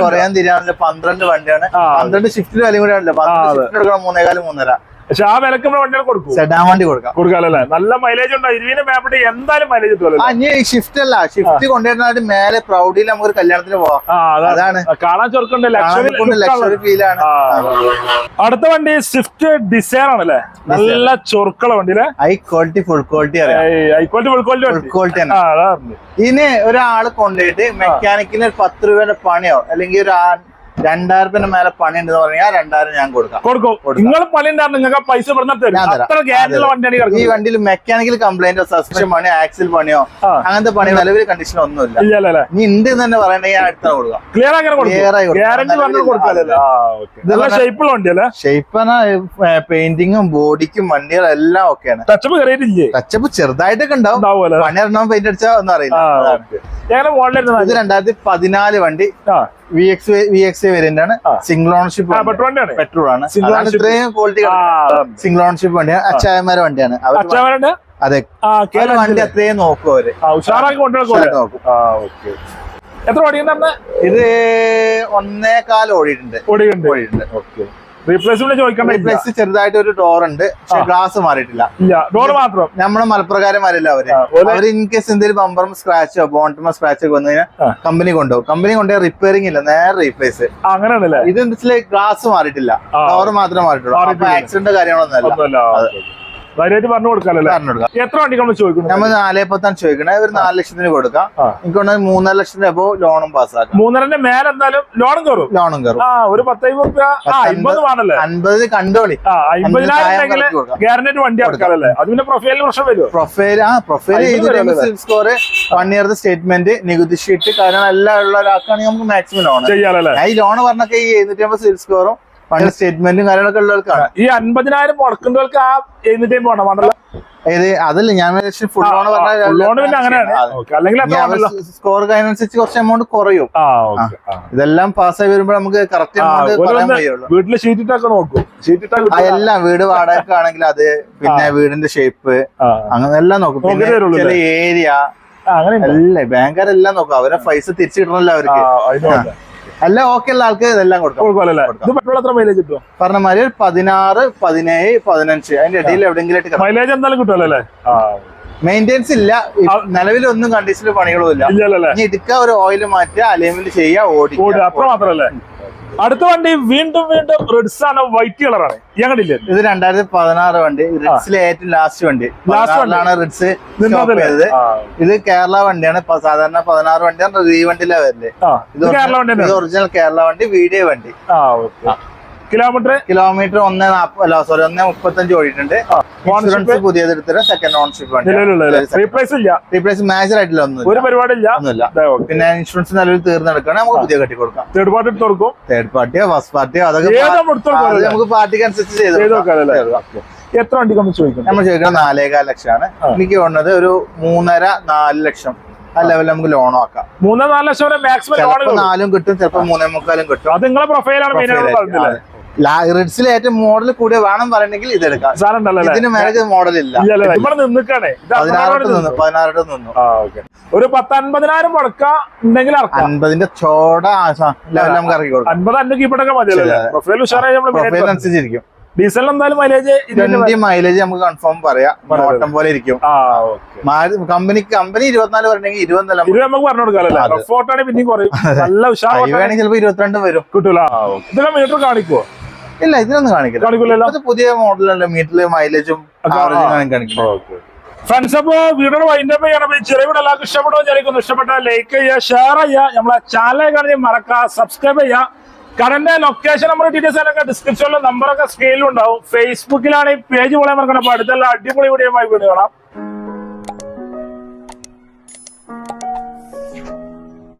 കുറയാൻ തീരാനില്ല പന്ത്രണ്ട് വണ്ടിയാണ്. പന്ത്രണ്ട് ഷിഫ്റ്റിന് വിലയും കൂടെ ആണല്ലോ പന്ത്രണ്ട്. ഷിഫ്റ്റിന് എടുക്കണം മൂന്നേകാൽ മൂന്നര. പക്ഷെ ആ വിലക്ക് നമ്മൾ വണ്ടികൾ കൊടുക്കും. സെഡാൻ വണ്ടി കൊടുക്കാം. കൊടുക്കാല്ലേ നല്ല മൈലേജ് ഉണ്ടോ? ഇരുവിനെ മാപ്പിട്ട് എന്തായാലും മൈലേജ് കിട്ടുമല്ലോ ഇനി ഷിഫ്റ്റ് അല്ല. ഷിഫ്റ്റ് കൊണ്ടുവരുന്നതായിട്ട് മേലെ പ്രൗഡിൽ നമുക്ക് കല്യാണത്തിന് പോവാം. അതാണ്. കാണാൻ ചെറുക്കുണ്ട്. ലക്ഷറി ഫീലാണ് അടുത്ത വണ്ടി സ്വിഫ്റ്റ് ഡിസൈർ ആണല്ലേ? നല്ല ചൊറുക്കള വണ്ടി high quality full quality high quality full quality full quality ആണ്. ഇനി ഒരാൾ കൊണ്ടുപോയിട്ട് മെക്കാനിക്കിന് ഒരു പത്ത് രൂപയുടെ പണിയോ അല്ലെങ്കിൽ ഒരു ആ- രണ്ടായിരം രൂപയുടെ മേലെ പണി ഉണ്ടെന്ന് പറഞ്ഞാൽ രണ്ടായിരം ഞാൻ കൊടുക്കാം. കൊടുക്കും. നിങ്ങൾ പണി ഉണ്ടായിരുന്നു നിങ്ങൾക്ക് പൈസ ഈ വണ്ടിയിൽ മെക്കാനിക്കൽ കംപ്ലൈന്റോ സസ്പെൻഷൻ പണിയോ ആക്സിൽ പണിയോ. അങ്ങനത്തെ പണി നിലവിൽ കണ്ടീഷൻ ഒന്നുമില്ല. ഇല്ല നീ ഇനി ഉണ്ട് തന്നെ പറയണെങ്കിൽ ഞാൻ അടുത്ത കൊടുക്കാം. ക്ലിയർ ആയി കൊടുക്കും. പെയിന്റിങ്ങും ബോഡിക്കും വണ്ടികളും എല്ലാം ഒക്കെയാണ് ടച്ചപ്പ് ടച്ചപ്പ് ചെറുതായിട്ടൊക്കെ ഉണ്ടാവും. പണി ഇറങ്ങാൻ പെയിന്റ് അടിച്ചാ ഒന്നും അറിയില്ല. ഇത് രണ്ടായിരത്തി പതിനാല് വണ്ടി. V X V X variant ആണ്. സിംഗിൾ ഓണർഷിപ്പ് പെട്രോൾ ആണ്. ഇത്രയും ക്വാളിറ്റി സിംഗിൾ ഓണർഷിപ്പ് വണ്ടിയാണ്. അച്ചായമാരെ വണ്ടിയാണ്. അതെ. വണ്ടി അത്രയും നോക്കും അവർ. നോക്കും. എത്ര ഓടിയുണ്ട് ഇത് ഒന്നേകാൽ ഓടിയിട്ടുണ്ട്. ഓടിയിട്ടുണ്ട്. ഓടിയിട്ടുണ്ട്. ഓക്കെ. റീപ്ലേസ്മെന്റ് ചോദിക്കാൻ ഇല്ല. പ്ലസ് ചെറുതായിട്ട് ഒരു ഡോർ ഉണ്ട് പക്ഷെ ഗ്ലാസ് മാറിയിട്ടില്ല. ഇല്ല ഡോർ മാത്രം. നമ്മുടെ മലപ്രകാരം വരില്ല അവർ. അവർ ഇൻ കേസ് എന്തെങ്കിലും ബമ്പറും സ്ക്രാച്ചോ ബോണ്ടമോ സ്ക്രാച്ചോ വന്നു കഴിഞ്ഞാൽ കമ്പനി കൊണ്ടുപോകും. കമ്പനി കൊണ്ടുപോയി റിപ്പയറിംഗ് ഇല്ല നേരെ റീപ്ലേസ് അങ്ങനെയാണല്ലേ? ഇത് എന്താ ഗ്ലാസ് മാറിയിട്ടില്ല. ഡോർ മാത്രമേ മാറിയിട്ടുള്ളൂ. ആക്സിഡന്റ് കാര്യങ്ങളൊന്നും അല്ല. ധൈര്യമായിട്ട് പറഞ്ഞു കൊടുക്കാല്ലേ പറഞ്ഞു കൊടുക്കാം. എത്ര വണ്ടി നമ്മൾ ചോദിക്കുന്നു? നമ്മൾ നാലേ പത്താണ് ചോദിക്കണേ ഒരു നാല് ലക്ഷത്തിന് കൊടുക്കാം. എനിക്ക് മൂന്നര ലക്ഷത്തിന് അപ്പോ ലോണും പാസ്സാക്കാം. മൂന്നരന്റെ മേലെ എന്തായാലും ലോണും കയറും? ലോണും കയറും. ആ ഒരു പത്തൈമ്പത് അമ്പത് വേണല്ലേ? അൻപത് കണ്ടോളി. അമ്പതിനായിരം ഗ്യാരണ്ടി വണ്ടി ഇറക്കാറല്ലേ അത് പിന്നെ പ്രൊഫൈലിന് പ്രശ്നം വരുമോ പ്രൊഫൈൽ ആ profile score one year statement നികുതി ഷീറ്റ് കാരണം എല്ലാം ഉള്ള ഒരാൾക്കാണെങ്കിൽ നമുക്ക് മാക്സിമം ലോൺ ഈ ലോൺ പറഞ്ഞൊക്കെ ഈ എഴുന്നൂറ്റി അമ്പത് സിവിൽ സ്കോറും ഇയർ സ്റ്റേറ്റ്മെന്റും കാര്യങ്ങളൊക്കെ ഉള്ളവർക്കാണ്. ഈ അൻപതിനായിരം മുടക്കുന്നവർക്ക് ആ എഴുന്നൂറ്റി അമ്പത് വേണം? ഏത്? അതല്ല ഞാൻ ഫുൾ ലോൺ അല്ലെങ്കിൽ സ്കോർ അതിനനുസരിച്ച് കുറച്ച് എമൗണ്ട് കുറയും. ഇതെല്ലാം പാസ്സായി വരുമ്പോൾ നമുക്ക് കറക്റ്റ് എമൗണ്ട് പറയാൻ കഴിയുള്ളൂ വീട്ടിൽ ഷീറ്റിട്ടൊക്കെ നോക്കും. എല്ലാം വീട് വാടക ആണെങ്കിൽ അത് പിന്നെ വീടിന്റെ ഷേപ്പ് അങ്ങനെ എല്ലാം നോക്കും. പിന്നെ ചില ഏരിയ അങ്ങനെ അല്ലേ ബാങ്കാരെല്ലാം നോക്കും. അവരെ പൈസ തിരിച്ചു കിട്ടണല്ലോ അവർക്ക്. എല്ലാം ഓക്കെ ഉള്ള ആൾക്ക് ഇതെല്ലാം കൊടുക്കാം. പെട്രോൾ എത്ര മൈലേജ് കിട്ടും പറഞ്ഞ മാതിരി ഒരു പതിനാറ് പതിനേഴ് പതിനഞ്ച്. അതിന്റെ ഇടയിൽ എവിടെയെങ്കിലും മൈലേജ് എന്തായാലും കിട്ടുമല്ലോ അല്ലേ? മെയിന്റെനൻസ് ഇല്ല. നിലവിൽ ഒന്നും കണ്ടീഷനിൽ പണികളും ഇല്ല. ഇടുക്ക ഇനി എടുക്കുക ഒരു ഓയിൽ മാറ്റുക അലൈൻമെന്റ് ചെയ്യുക ഓടി മാത്രല്ലേ അടുത്ത വണ്ടി വീണ്ടും വീണ്ടും റെഡ്സ് ആണ് വൈറ്റ് കളറാണ് ഞങ്ങളില്ലേ ഇത് രണ്ടായിരത്തി പതിനാറ് വണ്ടി റിഡ്സിലെ ഏറ്റവും ലാസ്റ്റ് വണ്ടി. ലാസ്റ്റ് വണ്ടി. ആണ് റിഡ്സ് ചെയ്തത്. ഇത് കേരള വണ്ടിയാണ്. സാധാരണ പതിനാറ് വണ്ടിയാണ്. റീ വണ്ടിയിലെ വരുന്നത് ഇത് കേരള വണ്ടി ഒറിജിനൽ കേരള വണ്ടി വീഡിയോ വണ്ടി. ആ ഓക്കെ കിലോമീറ്റർ? കിലോമീറ്റർ ഒന്ന് അല്ല സോറി ഒന്നേ മുപ്പത്തഞ്ച് ഓടിയിട്ടുണ്ട്. ഇൻഷുറൻസ് പുതിയത് എടുത്തിട്ട് സെക്കൻഡ് ഓൺഷിപ്പ് റീപ്ലേസ് ഇല്ല? റീപ്ലേസ് മാച്ചർ ആയിട്ടില്ല ഒന്നും ഒരു പരിപാടി ഇല്ല ഒന്നുമില്ല പിന്നെ ഇൻഷുറൻസ് നല്ലൊരു തീർന്നെടുക്കണം നമുക്ക് പുതിയ കെട്ടി കൊടുക്കാം. തേർഡ് പാർട്ടി എടുത്ത് കൊടുക്കും? തേർഡ് പാർട്ടിയോ ഫസ്റ്റ് പാർട്ടിയോ അതൊക്കെ നമുക്ക് പാർട്ടിക്ക് അനുസരിച്ച് ചെയ്ത്. എത്ര വണ്ടി നമ്മൾ ചോദിക്കുന്നത്? നമ്മൾ ചോദിക്കുന്നത് നാലേകാൽ ലക്ഷമാണ്. എനിക്ക് തോന്നുന്നത് ഒരു മൂന്നര നാല് ലക്ഷം. ആ ലെവലിൽ നമുക്ക് ലോൺ ആക്കാം. മൂന്നോ നാല് ലക്ഷം വരെ മാക്സിമം ലോൺ നാലും കിട്ടും ചിലപ്പോൾ മൂന്നേ മുക്കാലും കിട്ടും. അത് നിങ്ങളെ പ്രൊഫൈലാണ് മെയിൻ ആയിട്ട് റിഡ്സിൽ ഏറ്റവും മോഡൽ കൂടിയ വേണം പറയണെങ്കിൽ ഇത് എടുക്കാം സാധനം ഉണ്ടല്ലോ അല്ലേ? ഇതിന് മേലെ മോഡൽ ഇല്ല. ഇല്ലല്ലേ ഇവിടെ നിന്നിക്കാണേ. ഇത് പതിനാറോട്ട് അത്രത്തോളം നിന്നു പതിനാറോട്ട് നിന്നു. ആ ഓക്കെ. ഒരു പത്ത് അൻപതിനായിരം മുടക്ക ഉണ്ടെങ്കിൽ ഇറക്കാം അൻപതിന്റെ ചോട നമുക്ക് ഇറക്കി കൊടുക്കാം. അൻപത് അഞ്ച് കീപ്പട്ടൊക്കെ മതിയല്ലോ പ്രൊഫൈൽ ഉഷാറായി നമ്മൾ പ്രൊഫൈൽ അനുസരിച്ചിരിക്കും. ഡീസലിന് എന്തായാലും മൈലേജ് നമുക്ക് കൺഫേം പറയാം. ഓട്ടം പോലെ ഇരിക്കും. കമ്പനി കമ്പനി ഇരുപത്തിനാല് പറഞ്ഞെങ്കിൽ ഇരുപത്തിനാല് നമുക്ക് പറഞ്ഞു കൊടുക്കാമല്ലോ അതെ. ഫോട്ടോ ആണെങ്കിൽ പിന്നെയും കുറയും. നല്ല ഉഷാർ വേണമെങ്കിൽ ചിലപ്പോ ഇരുപത്തിരണ്ട് വരും. കിട്ടൂല. ഇതിലെ മീറ്റർ കാണിക്കുവോ? ഇല്ല ഇതിനൊന്നും കാണിക്കില്ല. കാണിക്കില്ലല്ലോ? ഇത് പുതിയ മോഡലല്ലേ മീറ്ററിൽ മൈലേജും ഒക്കെ, ആവറേജും കാണിക്കും ഫ്രണ്ട്സ് അപ്പോ വീഡിയോ വൈൻഡപ്പ് ചെയ്യണം. ചെറിയ വീട് എല്ലാവർക്കും ഇഷ്ടപ്പെട്ടോ വിചാരിക്കുന്നു. ഇഷ്ടപ്പെട്ട ലൈക്ക് ചെയ്യുക ഷെയർ ചെയ്യുക. നമ്മളെ ചാനൽ കാണി മറക്കുക സബ്സ്ക്രൈബ് ചെയ്യുക. കടന്റെ ലൊക്കേഷൻ നമ്മുടെ ഡീറ്റെയിൽസ് ഒക്കെ ഡിസ്ക്രിപ്ഷനിലും നമ്പറൊക്കെ സ്ക്രീനിലുണ്ടാവും ഫേസ്ബുക്കിലാണ് ഈ പേജ് പോലെ മറക്കണം അപ്പൊ അടുത്തുള്ള അടിപൊളി വീഡിയോ വീഡിയോ കാണാം.